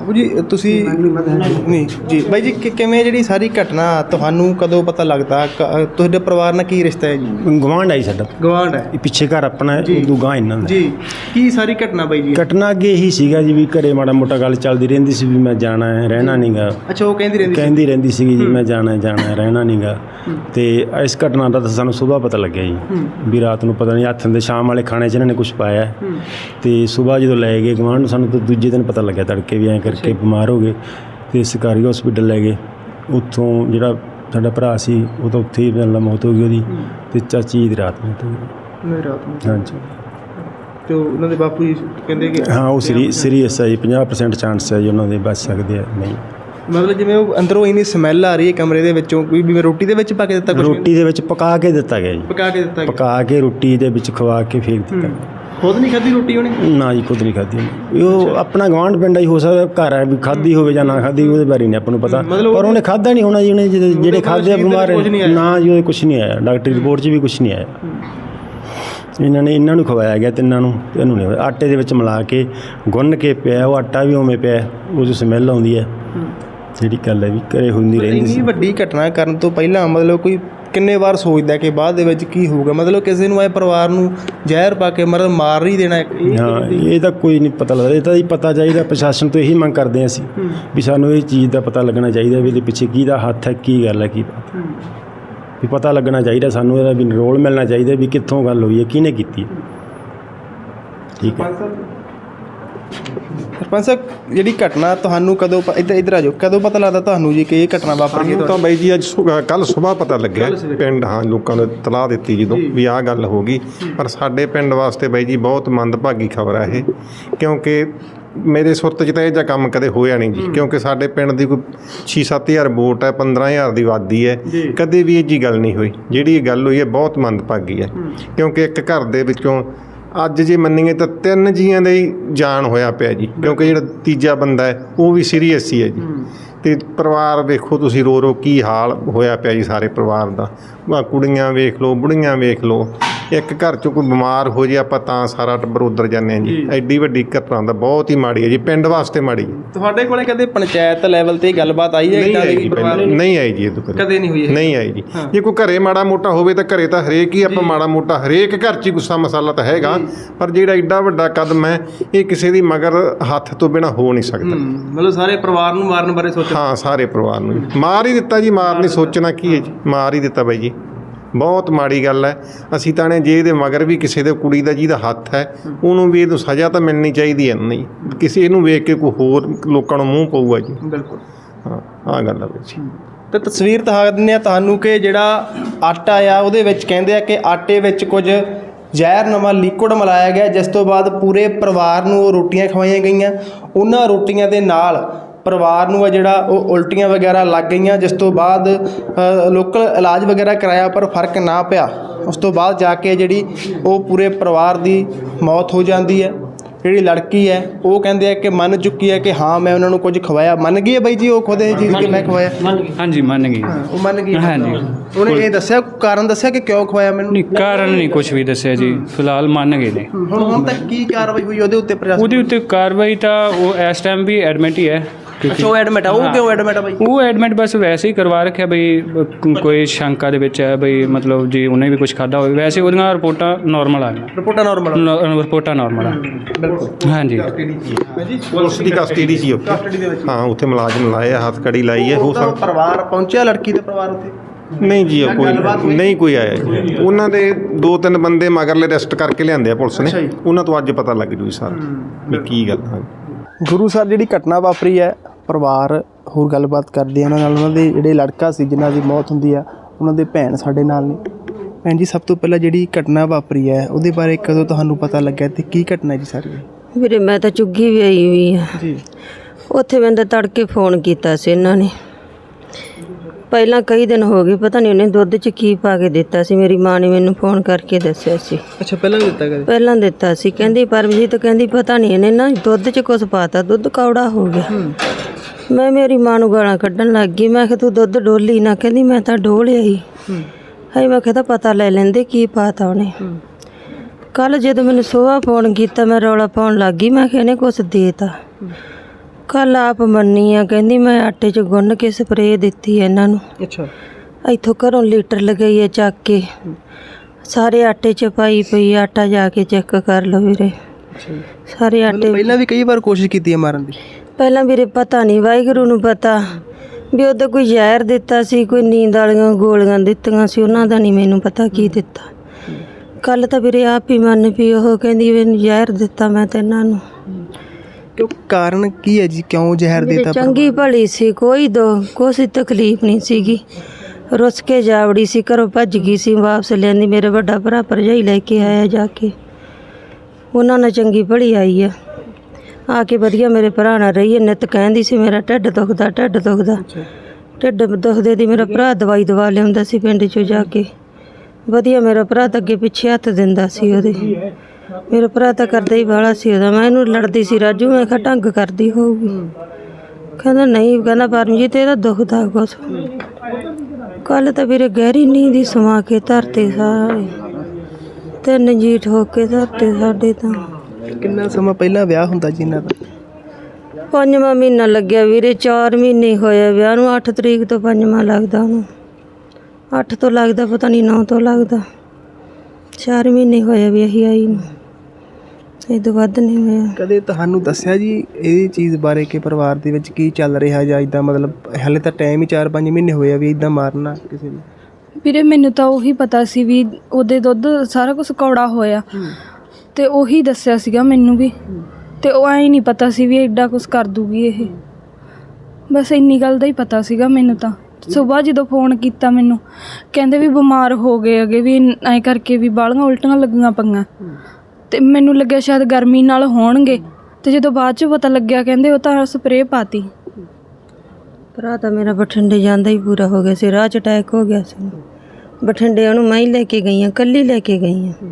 ਬਾਬੂ ਜੀ ਤੁਸੀਂ ਨਹੀਂ ਜੀ ਬਾਈ ਜੀ ਕਿ- ਕਿਵੇਂ ਜਿਹੜੀ ਸਾਰੀ ਘਟਨਾ ਤੁਹਾਨੂੰ ਕਦੋਂ ਪਤਾ ਲੱਗਦਾ? ਕ- ਤੁਹਾਡੇ ਪਰਿਵਾਰ ਨਾਲ ਕੀ ਰਿਸ਼ਤਾ ਹੈ ਜੀ? ਗਵਾਂਢ ਆਈ ਸਾਡਾ। ਗਵਾਂਢ ਹੈ। ਇਹ ਪਿੱਛੇ ਘਰ ਆਪਣਾ ਹੈ ਜੀ। ਉਦੋਂ ਗਾਂ ਇਹਨਾਂ ਦਾ। ਜੀ ਕੀ ਸਾਰੀ ਘਟਨਾ ਬਾਈ ਜੀ? ਘਟਨਾ ਅੱਗੇ ਇਹੀ ਸੀਗਾ ਜੀ ਵੀ ਘਰੇ ਮਾੜਾ ਮੋਟਾ ਗੱਲ ਚੱਲਦੀ ਰਹਿੰਦੀ ਸੀ ਵੀ ਮੈਂ ਜਾਣਾ ਹੈ ਰਹਿਣਾ ਨਹੀਂਗਾ ਅੱਛਾ ਉਹ ਕਹਿੰਦੀ ਰਹਿੰਦੀ ਸੀ? ਕਹਿੰਦੀ ਰਹਿੰਦੀ ਸੀਗੀ ਜੀ ਮੈਂ ਜਾਣਾ ਹੈ ਜਾਣਾ ਹੈ ਰਹਿਣਾ ਨਹੀਂਗਾ ਤੇ ਇਸ ਘਟਨਾ ਦਾ ਤਾਂ ਸਾਨੂੰ ਸਵੇਰ ਪਤਾ ਲੱਗਿਆ ਜੀ। ਵੀ ਰਾਤ ਨੂੰ ਪਤਾ ਨਹੀਂ ਹੱਥ ਦੇ ਸ਼ਾਮ ਵਾਲੇ ਖਾਣੇ 'ਚ ਇਹਨਾਂ ਨੇ ਕੁਝ ਪਾਇਆ। ਹੈ। ਤੇ ਸਵੇਰ ਜਦੋਂ ਲੈ ਗਏ ਗਵਾਂਢ ਨੂੰ ਸਾਨੂੰ ਤਾਂ ਦੂਜੇ ਦਿਨ ਪਤਾ ਲੱਗਿਆ ਤੜਕੇ ਵੀ ਐਂ ਕਰਕੇ ਬਿਮਾਰ ਹੋ ਗਏ ਤੇ ਸਰਕਾਰੀ ਹਸਪੀਟਲ ਲੈ ਗਏ। ਉੱਥੋਂ ਜਿਹੜਾ ਸਾਡਾ ਭਰਾ ਸੀ ਉਹ ਤਾਂ ਉੱਥੇ ਹੀ ਮਤਲਬ ਮੌਤ ਹੋ ਗਈ ਉਹਦੀ ਤੇ ਚਾਚੀ ਦੀ ਰਾਤ ਗਈ। ਮੇਰੀ ਰਾਤ ਨੂੰ ਹਾਂਜੀ। ਤੇ ਉਹ- ਉਹਨਾਂ ਦੇ ਬਾਪੂ ਜੀ ਕਹਿੰਦੇ ਕਿ ਹਾਂ ਉਹ ਸੀਰੀ ਸੀਰੀਅਸ ਹੈ ਜੀ 50% ਚਾਂਸ ਹੈ ਜੀ ਉਹਨਾਂ ਦੇ ਬਚ ਸਕਦੇ ਆ ਨਹੀਂ। ਮਤਲਬ ਜਿਵੇਂ ਉਹ ਅੰਦਰੋਂ ਇੰਨੀ ਸਮੈਲ ਆ ਰਹੀ ਹੈ ਕਮਰੇ ਦੇ ਵਿੱਚੋਂ ਕੋਈ ਵੀ ਰੋਟੀ ਦੇ ਵਿੱਚ ਪਾ ਕੇ ਦਿੱਤਾ ਕੁਝ ਰੋਟੀ ਦੇ ਵਿੱਚ ਪਕਾ ਕੇ ਦਿੱਤਾ ਗਿਆ ਜੀ। ਪਕਾ ਕੇ ਦਿੱਤਾ ਗਿਆ। ਪਕਾ ਕੇ ਰੋਟੀ ਦੇ ਵਿੱਚ ਖਵਾ ਕੇ ਫੇਕ ਦਿੱਤਾ। ਖੁਦ ਨਹੀਂ ਖਾਧੀ ਰੋਟੀ ਉਹਨੇ? ਨਾ ਜੀ ਖੁਦ ਨਹੀਂ ਖਾਧੀ ਉਹ ਆਪਣਾ ਗਵਾਂਢ ਪਿੰਡ ਹੀ ਹੋ ਸਕਦਾ ਘਰ ਹੈ ਵੀ ਖਾਧੀ ਹੋਵੇ ਜਾਂ ਨਾ ਖਾਧੀ ਉਹਦੇ ਬਾਰੇ ਨਹੀਂ ਆਪਾਂ ਨੂੰ ਪਤਾ। ਪਰ ਉਹਨੇ ਖਾਧਾ ਨਹੀਂ ਹੋਣਾ ਜੀ ਉਹਨੇ ਜਿਹੜੇ ਖਾਧੇ ਬਿਮਾਰ। ਨਾ ਜੀ ਉਹਦੇ ਕੁਝ ਨਹੀਂ ਆਇਆ। ਡਾਕਟਰੀ ਰਿਪੋਰਟ 'ਚ ਵੀ ਕੁਝ ਨਹੀਂ ਆਇਆ। ਇਹਨਾਂ ਨੇ ਇਹਨਾਂ ਨੂੰ ਖਵਾਇਆ ਗਿਆ ਤਿੰਨਾਂ ਨੂੰ ਇਹਨੂੰ ਨਹੀਂ। ਆਟੇ ਦੇ ਵਿੱਚ ਮਿਲਾ ਕੇ ਗੁੰਨ ਕੇ ਪਿਆ ਉਹ ਆਟਾ ਵੀ ਉਵੇਂ ਪਿਆ ਉਹ ਜੋ ਸਮੈਲ ਆਉਂਦੀ ਹੈ। ਜਿਹੜੀ ਗੱਲ ਹੈ ਵੀ ਘਰੇ ਹੁੰਦੀ ਰਹਿੰਦੀ ਇੰਨੀ ਸੀ। ਵੱਡੀ ਘਟਨਾ ਕਰਨ ਤੋਂ ਪਹਿਲਾਂ ਮਤਲਬ ਕੋਈ ਕਿੰਨੇ ਵਾਰ ਸੋਚਦਾ ਕਿ ਬਾਅਦ ਦੇ ਵਿੱਚ ਕੀ ਹੋਊਗਾ? ਮਤਲਬ ਕਿਸੇ ਨੂੰ ਇਹ ਪਰਿਵਾਰ ਨੂੰ ਜ਼ਹਿਰ ਪਾ ਕੇ ਮਤਲਬ ਮਾਰ ਹੀ ਦੇਣਾ ਇਹ ਹਾਂ ਇਹ ਤਾਂ ਕੋਈ ਨਹੀਂ ਪਤਾ ਲੱਗਦਾ। ਇਹ ਤਾਂ ਹੀ ਪਤਾ ਚਾਹੀਦਾ ਪ੍ਰਸ਼ਾਸਨ ਤੋਂ ਇਹੀ ਮੰਗ ਕਰਦੇ ਹਾਂ ਅਸੀਂ ਵੀ ਸਾਨੂੰ ਇਹ ਚੀਜ਼ ਦਾ ਪਤਾ ਲੱਗਣਾ ਚਾਹੀਦਾ ਵੀ ਇਹਦੇ ਪਿੱਛੇ ਕਿਹਦਾ ਹੱਥ ਹੈ ਕੀ ਗੱਲ ਹੈ ਕੀ ਬਾਤ ਹੈ। ਵੀ ਪਤਾ ਲੱਗਣਾ ਚਾਹੀਦਾ ਸਾਨੂੰ ਇਹਦਾ ਵੀ ਰੋਲ ਮਿਲਣਾ ਚਾਹੀਦਾ ਵੀ ਕਿੱਥੋਂ ਗੱਲ ਹੋਈ ਹੈ ਕਿਹਨੇ ਕੀਤੀ ਹੈ। ਠੀਕ ਹੈ। ਸਰਪੰਚ ਸਾਹਿਬ ਜਿਹੜੀ ਘਟਨਾ ਤੁਹਾਨੂੰ ਕਦੋਂ ਪ- ਇੱਧਰ ਇੱਧਰ ਆ ਜਾਓ। ਕਦੋਂ ਪਤਾ ਲੱਗਦਾ ਤੁਹਾਨੂੰ ਜੀ ਕਿ ਇਹ ਘਟਨਾ ਵਾਪਰ ਗਈ ਸਾਨੂੰ ਤਾਂ ਬਾਈ ਜੀ ਅੱਜ ਕੱਲ ਸਵੇਰ ਪਤਾ ਲੱਗਿਆ ਪਿੰਡ ਹਾਂ ਲੋਕਾਂ ਨੇ ਤਲਾਹ ਦਿੱਤੀ ਜਦੋਂ ਵੀ ਆਹ ਗੱਲ ਹੋ ਗਈ। ਪਰ ਸਾਡੇ ਪਿੰਡ ਵਾਸਤੇ ਬਾਈ ਜੀ ਬਹੁਤ ਮੰਦਭਾਗੀ ਖਬਰ ਹੈ ਇਹ। ਕਿਉਂਕਿ ਮੇਰੇ ਸੁਰਤ 'ਚ ਤਾਂ ਇਹ ਜਿਹਾ ਕੰਮ ਕਦੇ ਹੋਇਆ ਨਹੀਂ ਜੀ। ਕਿਉਂਕਿ ਸਾਡੇ ਪਿੰਡ ਦੀ ਕੋਈ 6-7000 ਵੋਟ ਹੈ 15000 ਦੀ ਆਬਾਦੀ ਹੈ। ਕਦੇ ਵੀ ਇਹ ਜੀ ਗੱਲ ਨਹੀਂ ਹੋਈ। ਜਿਹੜੀ ਇਹ ਗੱਲ ਹੋਈ ਹੈ ਬਹੁਤ ਮੰਦਭਾਗੀ ਹੈ। ਕਿਉਂਕਿ ਇੱਕ ਘਰ ਦੇ ਵਿੱਚੋਂ ਅੱਜ ਜੇ ਮੰਨੀਏ ਤਾਂ ਤਿੰਨ ਜੀਆਂ ਦਾ ਹੀ ਜਾਨ ਹੋਇਆ ਪਿਆ ਜੀ ਕਿਉਂਕਿ ਜਿਹੜਾ ਤੀਜਾ ਬੰਦਾ ਹੈ ਉਹ ਵੀ ਸੀਰੀਅਸ ਹੀ ਹੈ ਜੀ। ਤੇ ਪਰਿਵਾਰ ਵੇਖੋ ਤੁਸੀਂ ਰੋ ਰੋ ਕੀ ਹਾਲ ਹੋਇਆ ਪਿਆ ਜੀ ਸਾਰੇ ਪਰਿਵਾਰ ਦਾ। ਕੁੜੀਆਂ ਵੇਖ ਲਓ ਬੁੜੀਆਂ ਵੇਖ ਲਓ। ਇੱਕ ਘਰ ਚੋਂ ਕੋਈ ਬਿਮਾਰ ਹੋ ਜੇ ਆਪਾਂ ਤਾਂ ਸਾਰਾ ਟੱਬਰ ਉਧਰ ਜਾਂਦੇ ਹਾਂ ਜੀ। ਐਡੀ ਵੱਡੀ ਘਟਨਾ ਦਾ ਬਹੁਤ ਹੀ ਮਾੜੀ ਹੈ ਜੀ ਪਿੰਡ ਵਾਸਤੇ ਮਾੜੀ ਹੈ। ਤੁਹਾਡੇ ਕੋਲੇ ਕਦੇ ਪੰਚਾਇਤ ਲੈਵਲ ਤੇ ਗੱਲਬਾਤ ਆਈ ਹੈ? ਇੱਦਾਂ ਦੀ ਜੀ ਪਰਿਵਾਰ ਨਹੀਂ? ਆਈ ਜੀ ਇਹ ਤੋਂ ਕਦੇ। ਨਹੀਂ ਹੋਈ ਨਹੀਂ ਆਈ ਜੀ। ਜੇ ਕੋਈ ਘਰੇ ਮਾੜਾ ਮੋਟਾ ਹੋਵੇ ਤਾਂ ਘਰੇ ਤਾਂ ਹਰੇਕ ਹੀ ਆਪਾਂ ਮਾੜਾ ਮੋਟਾ ਹਰੇਕ ਘਰ 'ਚ ਹੀ ਗੁੱਸਾ ਮਸਾਲਾ ਤਾਂ ਹੈਗਾ। ਪਰ ਜਿਹੜਾ ਐਡਾ ਵੱਡਾ ਕਦਮ ਹੈ ਇਹ ਕਿਸੇ ਦੀ ਮਗਰ ਹੱਥ ਤੋਂ ਬਿਨਾ ਹੋ ਨਹੀਂ ਸਕਦਾ। ਮਤਲਬ ਸਾਰੇ ਪਰਿਵਾਰ ਨੂੰ ਮਾਰਨ ਬਾਰੇ ਸੋਚੋ ਹਾਂ ਸਾਰੇ ਪਰਿਵਾਰ ਨੂੰ। ਮਾਰ ਹੀ ਦਿੱਤਾ ਜੀ ਮਾਰ ਨਹੀਂ ਸੋਚਣਾ ਕੀ ਹੈ ਜੀ? ਮਾਰ ਹੀ ਦਿੱਤਾ ਬਾਈ ਜੀ। ਬਹੁਤ ਮਾੜੀ ਗੱਲ ਹੈ। ਅਸੀਂ ਤਾਂ ਨੇ ਜੇ ਇਹਦੇ ਮਗਰ ਵੀ ਕਿਸੇ ਦੇ ਕੁੜੀ ਦਾ ਜਿਹਦਾ ਹੱਥ ਹੈ ਉਹਨੂੰ ਵੀ ਇਹਨੂੰ ਸਜ਼ਾ ਤਾਂ ਮਿਲਣੀ ਚਾਹੀਦੀ ਹੈ। ਨਹੀਂ ਕਿਸੇ ਇਹਨੂੰ ਵੇਖ ਕੇ ਕੋਈ ਹੋਰ ਲੋਕਾਂ ਨੂੰ ਮੂੰਹ ਪਊਗਾ ਜੀ। ਬਿਲਕੁਲ। ਹਾਂ ਆਹ ਗੱਲ ਹੈ ਜੀ। ਤੇ ਤਸਵੀਰ ਦਿਖਾ ਦਿੰਦੇ ਆ ਤੁਹਾਨੂੰ ਕਿ ਜਿਹੜਾ ਆਟਾ ਆ ਉਹਦੇ ਵਿੱਚ ਕਹਿੰਦੇ ਆ ਕਿ ਆਟੇ ਵਿੱਚ ਕੁਝ ਜ਼ਹਿਰਨੁਮਾ ਲਿਕੁਇਡ ਮਿਲਾਇਆ ਗਿਆ ਜਿਸ ਤੋਂ ਬਾਅਦ ਪੂਰੇ ਪਰਿਵਾਰ ਨੂੰ ਉਹ ਰੋਟੀਆਂ ਖਵਾਈਆਂ ਗਈਆਂ। ਉਹਨਾਂ ਰੋਟੀਆਂ ਦੇ ਨਾਲ ਪਰਿਵਾਰ ਨੂੰ ਆ ਜਿਹੜਾ ਉਹ ਉਲਟੀਆਂ ਵਗੈਰਾ ਲੱਗ ਗਈਆਂ ਜਿਸ ਤੋਂ ਬਾਅਦ ਲੋਕਲ ਇਲਾਜ ਵਗੈਰਾ ਕਰਾਇਆ ਪਰ ਫ਼ਰਕ ਨਾ ਪਿਆ। ਉਸ ਤੋਂ ਬਾਅਦ ਜਾ ਕੇ ਜਿਹੜੀ ਉਹ ਪੂਰੇ ਪਰਿਵਾਰ ਦੀ ਮੌਤ ਹੋ ਜਾਂਦੀ ਹੈ। ਜਿਹੜੀ ਲੜਕੀ ਹੈ ਉਹ ਕਹਿੰਦੇ ਆ ਕਿ ਮੰਨ ਚੁੱਕੀ ਹੈ ਕਿ ਹਾਂ ਮੈਂ ਉਹਨਾਂ ਨੂੰ ਕੁਝ ਖਵਾਇਆ। ਮੰਨ ਗਈ ਹੈ ਬਾਈ ਜੀ ਉਹ ਖੁਦ ਇਹ ਚੀਜ਼ ਕਿ ਮੈਂ ਖਵਾਇਆ? ਹਾਂਜੀ ਮੰਨ ਗਈ। ਉਹ ਮੰਨ ਗਈ। ਹਾਂਜੀ। ਉਹਨੇ ਇਹ ਦੱਸਿਆ ਕਾਰਨ ਦੱਸਿਆ ਕਿ ਕਿਉਂ ਖਵਾਇਆ ਮੈਨੂੰ? ਨਹੀਂ ਕਾਰਨ ਨਹੀਂ ਕੁਝ ਵੀ ਦੱਸਿਆ ਜੀ। ਫਿਲਹਾਲ ਮੰਨ ਗਏ ਨੇ। ਹੁਣ ਹੁਣ ਤੱਕ ਕੀ ਕਾਰਵਾਈ ਹੋਈ ਉਹਦੇ ਉੱਤੇ ਪ੍ਰਸ਼ਾਸਨ? ਉਹਦੇ ਉੱਤੇ ਕਾਰਵਾਈ ਤਾਂ ਉਹ ਇਸ ਟਾਈਮ ਵੀ ਐਡਮਿਟ ਹੀ ਹੈ। ਅੱਛਾ ਉਹ ਐਡਮਿਟ ਆ ਉਹ ਕਿਉਂ ਐਡਮਿਟ ਆ ਬਾਈ? ਉਹ ਐਡਮਿਟ ਬਸ ਵੈਸੇ ਹੀ ਕਰਵਾ ਰੱਖਿਆ ਬਈ ਕੋਈ ਸ਼ੰਕਾ ਦੇ ਵਿੱਚ ਹੈ ਬਈ ਮਤਲਬ ਜੀ ਉਹਨੇ ਵੀ ਕੁਝ ਖਾਦਾ ਹੋਵੇ। ਵੈਸੇ ਉਹਦੀਆਂ ਰਿਪੋਰਟਾਂ ਨਾਰਮਲ ਆ ਰਿਪੋਰਟਾਂ ਨਾਰਮਲ ਨੋ- ਰਿਪੋਰਟਾਂ ਨਾਰਮਲ ਆ। ਬਿਲਕੁਲ। ਹਾਂਜੀ। ਪੁਲਿਸ ਦੀ ਕਸਟਡੀ ਸੀ ਉੱਥੇ। ਕਸਟਡੀ ਦੇ ਵਿੱਚ। ਹਾਂ ਉੱਥੇ ਮੁਲਾਜ਼ਮ ਲਾਏ ਆ ਹੱਥ ਕੜੀ ਲਾਈ ਹੈ ਹੋ ਉਹਦਾ ਸਕਦਾ। ਪਰਿਵਾਰ ਪਹੁੰਚਿਆ ਲੜਕੀ ਦੇ ਪਰਿਵਾਰ ਉੱਤੇ? ਨਹੀਂ ਜੀ ਉਹ ਕੋਈ? ਨਹੀਂ ਕੋਈ ਆਇਆ ਜੀ। ਉਹਨਾਂ ਦੇ ਦੋ ਤਿੰਨ ਬੰਦੇ ਮਗਰਲੇ ਅਰੈਸਟ ਕਰਕੇ ਲਿਆਂਦੇ ਆ ਪੁਲਿਸ ਨੇ। ਉਹਨਾਂ ਤੋਂ ਅੱਜ ਪਤਾ ਲੱਗ ਜੂ ਸਾਰਾ ਵੀ ਕੀ ਗੱਲ ਹੈ ਗੁਰੂ ਸਾਹਿਬ ਜਿਹੜੀ ਘਟਨਾ ਵਾਪਰੀ ਹੈ ਪਰਿਵਾਰ ਹੋਰ ਗੱਲਬਾਤ ਕਰਦੇ ਆ ਉਹਨਾਂ ਨਾਲ ਉਹਨਾਂ ਦੇ ਜਿਹੜੇ ਲੜਕਾ ਸੀ ਜਿਨ੍ਹਾਂ ਦੀ ਮੌਤ ਹੁੰਦੀ ਆ ਉਹਨਾਂ ਦੇ ਭੈਣ ਸਾਡੇ ਨਾਲ ਨੇ। ਭੈਣ ਜੀ ਸਭ ਤੋਂ ਪਹਿਲਾਂ ਜਿਹੜੀ ਘਟਨਾ ਵਾਪਰੀ ਹੈ ਉਹਦੇ ਬਾਰੇ ਕਦੋਂ ਤੁਹਾਨੂੰ ਪਤਾ ਲੱਗਿਆ ਤੇ ਕੀ ਘਟਨਾ ਜੀ ਸਾਰੀ? ਵੀਰੇ ਮੈਂ ਤਾਂ ਚੁੱਗੀ ਵੀ ਆਈ ਹੋਈ ਆ। ਜੀ। ਉੱਥੇ ਮੈਨੂੰ ਤਾਂ ਤੜਕੇ ਫੋਨ ਕੀਤਾ ਸੀ ਇਹਨਾਂ ਨੇ। ਪਹਿਲਾਂ ਕਈ ਦਿਨ ਹੋ ਗਏ ਪਤਾ ਨਹੀਂ ਉਹਨੇ ਦੁੱਧ 'ਚ ਕੀ ਪਾ ਕੇ ਦਿੱਤਾ ਸੀ। ਮੇਰੀ ਮਾਂ ਨੇ ਮੈਨੂੰ ਫੋਨ ਕਰਕੇ ਦੱਸਿਆ ਸੀ। ਅੱਛਾ ਪਹਿਲਾਂ ਵੀ ਦਿੱਤਾ ਕਦੇ? ਪਹਿਲਾਂ ਦਿੱਤਾ ਸੀ। ਕਹਿੰਦੀ ਪਰਮਜੀਤ ਕਹਿੰਦੀ ਪਤਾ ਨਹੀਂ ਇਹਨੇ ਨਾ ਦੁੱਧ 'ਚ ਕੁਝ ਪਾਤਾ ਦੁੱਧ ਕੌੜਾ ਹੋ ਗਿਆ। ਮੈਂ ਮੇਰੀ ਮਾਂ ਨੂੰ ਗਾਲਾਂ ਕੱਢਣ ਲੱਗ ਗਈ। ਮੈਂ ਕਿਹਾ ਤੂੰ ਦੁੱਧ ਡੋਲੀ ਨਾ। ਕਹਿੰਦੀ ਮੈਂ ਤਾਂ ਡੋਲਿਆ ਹੀ। ਹਾਏ ਮੈਂ ਕਿਹਾ ਤਾਂ ਪਤਾ ਲੈ ਲੈਂਦੇ ਕੀ ਪਾਤਾ ਉਹਨੇ। ਕੱਲ ਜਦੋਂ ਮੈਨੂੰ ਸੋਹਾ ਫੋਨ ਕੀਤਾ ਮੈਂ ਰੌਲਾ ਪਾਉਣ ਲੱਗ ਗਈ। ਮੈਂ ਕਿਹਾ ਇਹਨੇ ਕੁਝ ਦੇਤਾ ਕੱਲ ਆਪ ਮੰਨੀ ਆ ਕਹਿੰਦੀ ਮੈਂ ਆਟੇ 'ਚ ਗੁੰਨ ਕੇ ਸਪਰੇਅ ਦਿੱਤੀ ਇਹਨਾਂ ਨੂੰ। ਅੱਛਾ। ਇੱਥੋਂ ਘਰੋਂ ਲੀਟਰ ਲਗਾਈ ਹੈ ਚੱਕ ਕੇ। ਸਾਰੇ ਆਟੇ 'ਚ ਪਾਈ ਪਈ ਆਟਾ ਜਾ ਕੇ ਚੈੱਕ ਕਰ ਲਓ ਵੀਰੇ। ਅੱਛਾ। ਸਾਰੇ ਆਟੇ ਪਹਿਲਾਂ ਵੀ ਕਈ ਵਾਰ ਕੋਸ਼ਿਸ਼ ਕੀਤੀ ਹੈ ਮਾਰਨ ਦੀ। ਪਹਿਲਾਂ ਵੀਰੇ ਪਤਾ ਨਹੀਂ ਵਾਹਿਗੁਰੂ ਨੂੰ ਪਤਾ। ਵੀ ਉਹਦਾ ਕੋਈ ਜ਼ਹਿਰ ਦਿੱਤਾ ਸੀ ਕੋਈ ਨੀਂਦ ਵਾਲੀਆਂ ਗੋਲੀਆਂ ਦਿੱਤੀਆਂ ਸੀ ਉਹਨਾਂ ਦਾ ਨਹੀਂ ਮੈਨੂੰ ਪਤਾ ਕੀ ਦਿੱਤਾ। ਕੱਲ ਤਾਂ ਵੀਰੇ ਆਪ ਹੀ ਮੰਨ ਵੀ ਉਹ ਕਹਿੰਦੀ ਵੀ ਇਹਨੂੰ ਜ਼ਹਿਰ ਦਿੱਤਾ ਮੈਂ ਤੇ ਇਹਨਾਂ ਨੂੰ। ਕਿਉਂ ਕਾਰਨ ਕੀ ਹੈ ਜੀ? ਕਿਉਂ ਜ਼ਹਿਰ ਦੇਤਾ ਚੰਗੀ ਭਲੀ ਸੀ ਕੋਈ ਦੋ ਕੋਈ ਤਕਲੀਫ ਨਹੀਂ ਸੀਗੀ। ਰੁੱਸ ਕੇ ਜਾਵੜੀ ਸੀ ਘਰੋਂ ਭੱਜ ਗਈ ਸੀ ਵਾਪਸ ਲੈਂਦੀ ਮੇਰੇ ਵੱਡਾ ਭਰਾ ਭਰਜਾਈ ਲੈ ਕੇ ਆਇਆ ਜਾ ਕੇ। ਉਹਨਾਂ ਨਾਲ ਚੰਗੀ ਭਲੀ ਆਈ ਆ। ਆ ਕੇ ਵਧੀਆ ਮੇਰੇ ਭਰਾ ਨਾਲ ਰਹੀ ਹੈ ਨਿੱਤ ਕਹਿੰਦੀ ਸੀ ਮੇਰਾ ਢਿੱਡ ਦੁਖਦਾ ਢਿੱਡ ਦੁਖਦਾ। ਢਿੱਡ ਦੁਖਦੇ ਦੀ ਮੇਰਾ ਭਰਾ ਦਵਾਈ ਦਵਾ ਲਿਆਉਂਦਾ ਸੀ ਪਿੰਡ 'ਚੋਂ ਜਾ ਕੇ। ਵਧੀਆ ਮੇਰਾ ਭਰਾ ਤਾਂ ਅੱਗੇ ਪਿੱਛੇ ਹੱਥ ਦਿੰਦਾ ਸੀ ਉਹਦੇ। ਮੇਰਾ ਭਰਾ ਤਾਂ ਕਰਦਾ ਹੀ ਬਾਹਲਾ ਸੀ ਉਹਦਾ। ਮੈਂ ਇਹਨੂੰ ਲੜਦੀ ਸੀ ਰਾਜੂ ਮੈਂ ਕਿਹਾ ਢੰਗ ਕਰਦੀ ਹੋਊਗੀ। ਕਹਿੰਦਾ ਨਹੀਂ ਕਹਿੰਦਾ ਪਰਮਜੀਤ ਇਹਦਾ ਦੁਖਦਾ ਕੁਛ ਕੱਲ ਤਾਂ ਵੀਰੇ ਗਹਿਰੀ ਨੀਂਦ ਹੀ ਸਮਾ ਕੇ ਧਰਤੇ ਸਾਰੇ। ਤਿੰਨ ਜੀਠ ਹੋ ਕੇ ਧਰਤੇ ਸਾਡੇ ਤਾਂ। ਕਿੰਨਾ ਸਮਾਂ ਪਹਿਲਾਂ ਵਿਆਹ ਹੁੰਦਾ ਜੀ ਇਹਨਾਂ ਦਾ? ਪੰਜਵਾਂ ਮਹੀਨਾ ਲੱਗਿਆ ਵੀਰੇ 4 ਮਹੀਨੇ ਹੋਏ ਵਿਆਹ ਨੂੰ। 8 ਤਰੀਕ ਤੋਂ ਪੰਜਵਾਂ ਲੱਗਦਾ ਉਹਨੂੰ। 8 ਤੋਂ ਲੱਗਦਾ ਪਤਾ ਨਹੀਂ 9 ਤੋਂ ਲੱਗਦਾ। 4 ਮਹੀਨੇ ਹੋਏ ਵੀ ਅਸੀਂ ਆਈ ਨੂੰ। ਇਹ ਤੋਂ ਵੱਧ ਨਹੀਂ ਹੋਇਆ। ਕਦੇ ਤੁਹਾਨੂੰ ਦੱਸਿਆ ਜੀ ਇਹ ਚੀਜ਼ ਬਾਰੇ ਕਿ ਪਰਿਵਾਰ ਦੇ ਵਿੱਚ ਕੀ ਚੱਲ ਰਿਹਾ ਜਾਂ ਇਦਾਂ ਮਤਲਬ ਹਲੇ ਤਾਂ ਟਾਈਮ ਹੀ 4-5 ਮਹੀਨੇ ਹੋਏ ਆ ਵੀ ਇਦਾਂ ਮਾਰਨਾ ਕਿਸੇ ਨੂੰ? ਵੀਰੇ ਮੈਨੂੰ ਤਾਂ ਉਹੀ ਪਤਾ ਸੀ ਵੀ ਉਹਦੇ ਦੁੱਧ ਸਾਰਾ ਕੁਝ ਕੌੜਾ ਹੋਇਆ। ਤੇ ਉਹੀ ਦੱਸਿਆ ਸੀਗਾ ਮੈਨੂੰ ਵੀ। ਤੇ ਉਹ ਐਂ ਨਹੀਂ ਪਤਾ ਸੀ ਵੀ ਐਡਾ ਕੁਝ ਕਰ ਦੂਗੀ ਇਹ। ਬਸ ਇੰਨੀ ਗੱਲ ਦਾ ਹੀ ਪਤਾ ਸੀਗਾ ਮੈਨੂੰ ਤਾਂ। ਸਵੇਰ ਜਦੋਂ ਫੋਨ ਕੀਤਾ ਮੈਨੂੰ ਕਹਿੰਦੇ ਵੀ ਬਿਮਾਰ ਹੋ ਗਏ ਅਗੇ ਵੀ ਐਂ ਕਰਕੇ ਵੀ ਬਾਲੀਆਂ ਉਲਟੀਆਂ ਲੱਗੀਆਂ ਪਈਆਂ। ਤੇ ਮੈਨੂੰ ਲੱਗਿਆ ਸ਼ਾਇਦ ਗਰਮੀ ਨਾਲ ਹੋਣਗੇ। ਤੇ ਜਦੋਂ ਬਾਅਦ ਚ ਪਤਾ ਲੱਗਿਆ ਕਹਿੰਦੇ ਉਹ ਤਾਂ ਸਪਰੇਅ ਪਾਤੀ। ਭਰਾ ਤਾਂ ਮੇਰਾ ਬਠਿੰਡੇ ਜਾਂਦਾ ਹੀ ਪੂਰਾ ਹੋ ਗਿਆ ਸੀ। ਰਾਹ 'ਚ ਅਟੈਕ ਹੋ ਗਿਆ ਸੀ। ਬਠਿੰਡੇ ਉਹਨੂੰ ਮੈਂ ਹੀ ਲੈ ਕੇ ਗਈ ਹਾਂ ਕੱਲੀ ਲੈ ਕੇ ਗਈ ਹਾਂ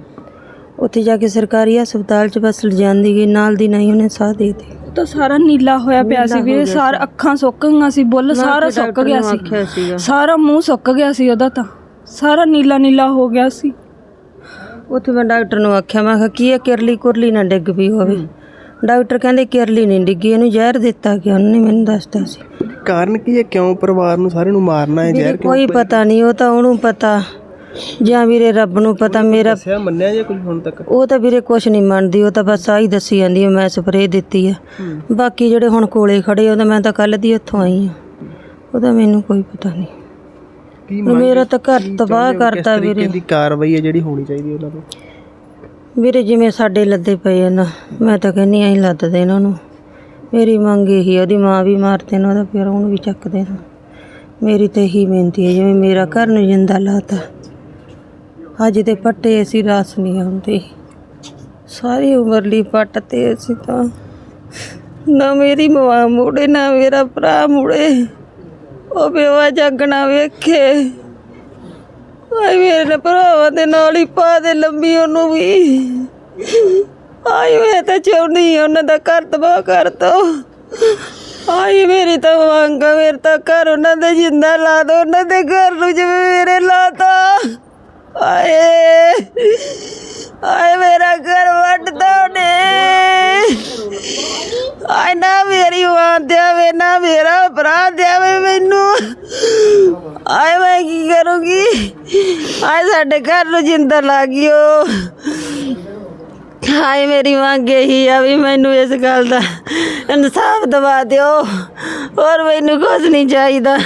ਉੱਥੇ ਜਾ ਕੇ ਸਰਕਾਰੀ ਹਸਪਤਾਲ 'ਚ ਬਸ ਲਿਜਾਂਦੀ ਗਈ ਨਾਲ ਦੀ ਨਹੀਂ ਉਹਨੇ ਸਾਹ ਦੇ ਦੇ ਉਹ ਤਾਂ ਸਾਰਾ ਨੀਲਾ ਹੋਇਆ ਪਿਆ ਸੀ ਵੀਰੇ ਸਾਰ ਅੱਖਾਂ ਸੁੱਕ ਗਈਆਂ ਸੀ ਬੁੱਲ ਸਾਰਾ ਸੁੱਕ ਗਿਆ ਸੀ। ਸਾਰਾ ਮੂੰਹ ਸੁੱਕ ਗਿਆ ਸੀ ਉਹਦਾ ਤਾਂ। ਸਾਰਾ ਨੀਲਾ ਨੀਲਾ ਹੋ ਗਿਆ ਸੀ। ਉੱਥੇ ਮੈਂ ਡਾਕਟਰ ਨੂੰ ਆਖਿਆ ਮੈਂ ਕਿਹਾ ਕੀ ਇਹ ਕਿਰਲੀ ਕੁਰਲੀ ਨਾ ਡਿੱਗ ਪਈ ਹੋਵੇ? ਡਾਕਟਰ ਕਹਿੰਦੇ ਕਿਰਲੀ ਨਹੀਂ ਡਿੱਗੀ ਇਹਨੂੰ ਜ਼ਹਿਰ ਦਿੱਤਾ ਗਿਆ ਉਹਨੇ ਮੈਨੂੰ ਦੱਸਤਾ ਸੀ। ਕਾਰਨ ਕੀ ਹੈ? ਕਿਉਂ ਪਰਿਵਾਰ ਨੂੰ ਸਾਰੇ ਨੂੰ ਮਾਰਨਾ ਹੈ? ਜ਼ਹਿਰ ਕਿਉਂ ਕੋਈ ਪਤਾ ਨਹੀਂ ਉਹ ਤਾਂ ਉਹਨੂੰ ਪਤਾ। ਜਾਂ ਵੀਰੇ ਰੱਬ ਨੂੰ ਪਤਾ ਮੇਰਾ ਦੱਸਿਆ ਮੰਨਿਆ ਜਾਂ ਕੁਝ ਹੁਣ ਤੱਕ? ਉਹ ਤਾਂ ਵੀਰੇ ਕੁਛ ਨਹੀਂ ਮੰਨਦੀ ਉਹ ਤਾਂ ਬਸ ਆਹੀ ਦੱਸੀ ਜਾਂਦੀ ਹੈ ਮੈਂ ਸਪਰੇਅ ਦਿੱਤੀ ਆ ਬਾਕੀ ਜਿਹੜੇ ਹੁਣ ਕੋਲੇ ਖੜੇ ਉਹਦਾ ਮੈਂ ਤਾਂ ਕੱਲ ਦੀ ਉੱਥੋਂ ਆਈ ਆ ਉਹਦਾ ਮੈਨੂੰ ਕੋਈ ਪਤਾ ਨਹੀਂ। ਕੀ ਮੇਰਾ ਤਾਂ ਘਰ ਤਬਾਹ ਕਰਤਾ ਤਰੀਕੇ ਵੀਰੇ। ਦੀ ਕਾਰਵਾਈ ਹੈ ਜਿਹੜੀ ਹੋਣੀ ਚਾਹੀਦੀ ਉਹਨਾਂ ਤੋਂ? ਵੀਰੇ ਜਿਵੇਂ ਸਾਡੇ ਲੱਦੇ ਪਏ ਆ ਨਾ ਮੈਂ ਤਾਂ ਕਹਿੰਨੀ ਆਂ ਲੱਦ ਦੇਣ ਉਹਨੂੰ ਮੇਰੀ ਮੰਗ ਇਹੀ ਆ ਉਹਦੀ ਮਾਂ ਵੀ ਮਾਰ ਦੇਣ ਉਹਦਾ ਪਿਓ ਉਹਨੂੰ ਵੀ ਚੱਕ ਦੇਣ। ਮੇਰੀ ਤਾਂ ਇਹੀ ਬੇਨਤੀ ਹੈ ਜਿਵੇਂ ਮੇਰਾ ਘਰ ਨੂੰ ਜਿੰਦਾ ਲਾਤਾ। ਅੱਜ ਦੇ ਪੱਟੇ ਅਸੀਂ ਰਾਸ ਨਹੀਂ ਆਉਂਦੇ ਸਾਰੀ ਉਮਰ ਲਈ ਪੱਟ ਤੇ ਅਸੀਂ ਤਾਂ ਨਾ ਮੇਰੀ ਮਾਂ ਮੁੜੇ ਨਾ ਮੇਰਾ ਭਰਾ ਮੁੜੇ। ਉਹ ਬੇਵਾ ਜਾਗਣਾ ਵੇਖੇ। ਆਈ ਮੇਰੇ ਭਰਾਵਾਂ ਦੇ ਨਾਲ ਹੀ ਪਾ ਦੇ ਲੰਬੀ ਉਹਨੂੰ ਵੀ। ਆਈ ਮੈਂ ਤਾਂ ਚਾਹੁੰਦੀ ਹਾਂ ਉਹਨਾਂ ਦਾ ਘਰ ਤਬਾਹ ਕਰ ਦੋ। ਆਈ ਮੇਰੀ ਤਾਂ ਮੰਗ ਆ, ਮੇਰੇ ਤਾਂ ਘਰ ਉਹਨਾਂ ਦੇ ਜਿੰਦਾ ਲਾ ਦੋ ਉਹਨਾਂ ਦੇ ਘਰ ਨੂੰ ਜਿਵੇਂ ਮੇਰੇ ਲਾਤਾ ਆਏ। ਆਏ ਮੇਰਾ ਘਰ ਵੱਟਦਾ ਉਹਨੇ। ਆਏ ਨਾ ਮੇਰੀ ਮਾਂ ਦੇਵੇ, ਨਾ ਮੇਰਾ ਭਰਾ ਦੇਵੇ ਮੈਨੂੰ। ਆਏ ਮੈਂ ਕੀ ਕਰੂੰਗੀ? ਆਏ ਸਾਡੇ ਘਰ ਨੂੰ ਜਿੰਦਾ ਲਾ ਗਿਓ। ਹਾਏ, ਮੇਰੀ ਮੰਗ ਇਹੀ ਆ ਵੀ ਮੈਨੂੰ ਇਸ ਗੱਲ ਦਾ ਇਨਸਾਫ ਦਵਾ ਦਿਓ। ਹੋਰ ਮੈਨੂੰ ਕੁਝ ਨਹੀਂ ਚਾਹੀਦਾ।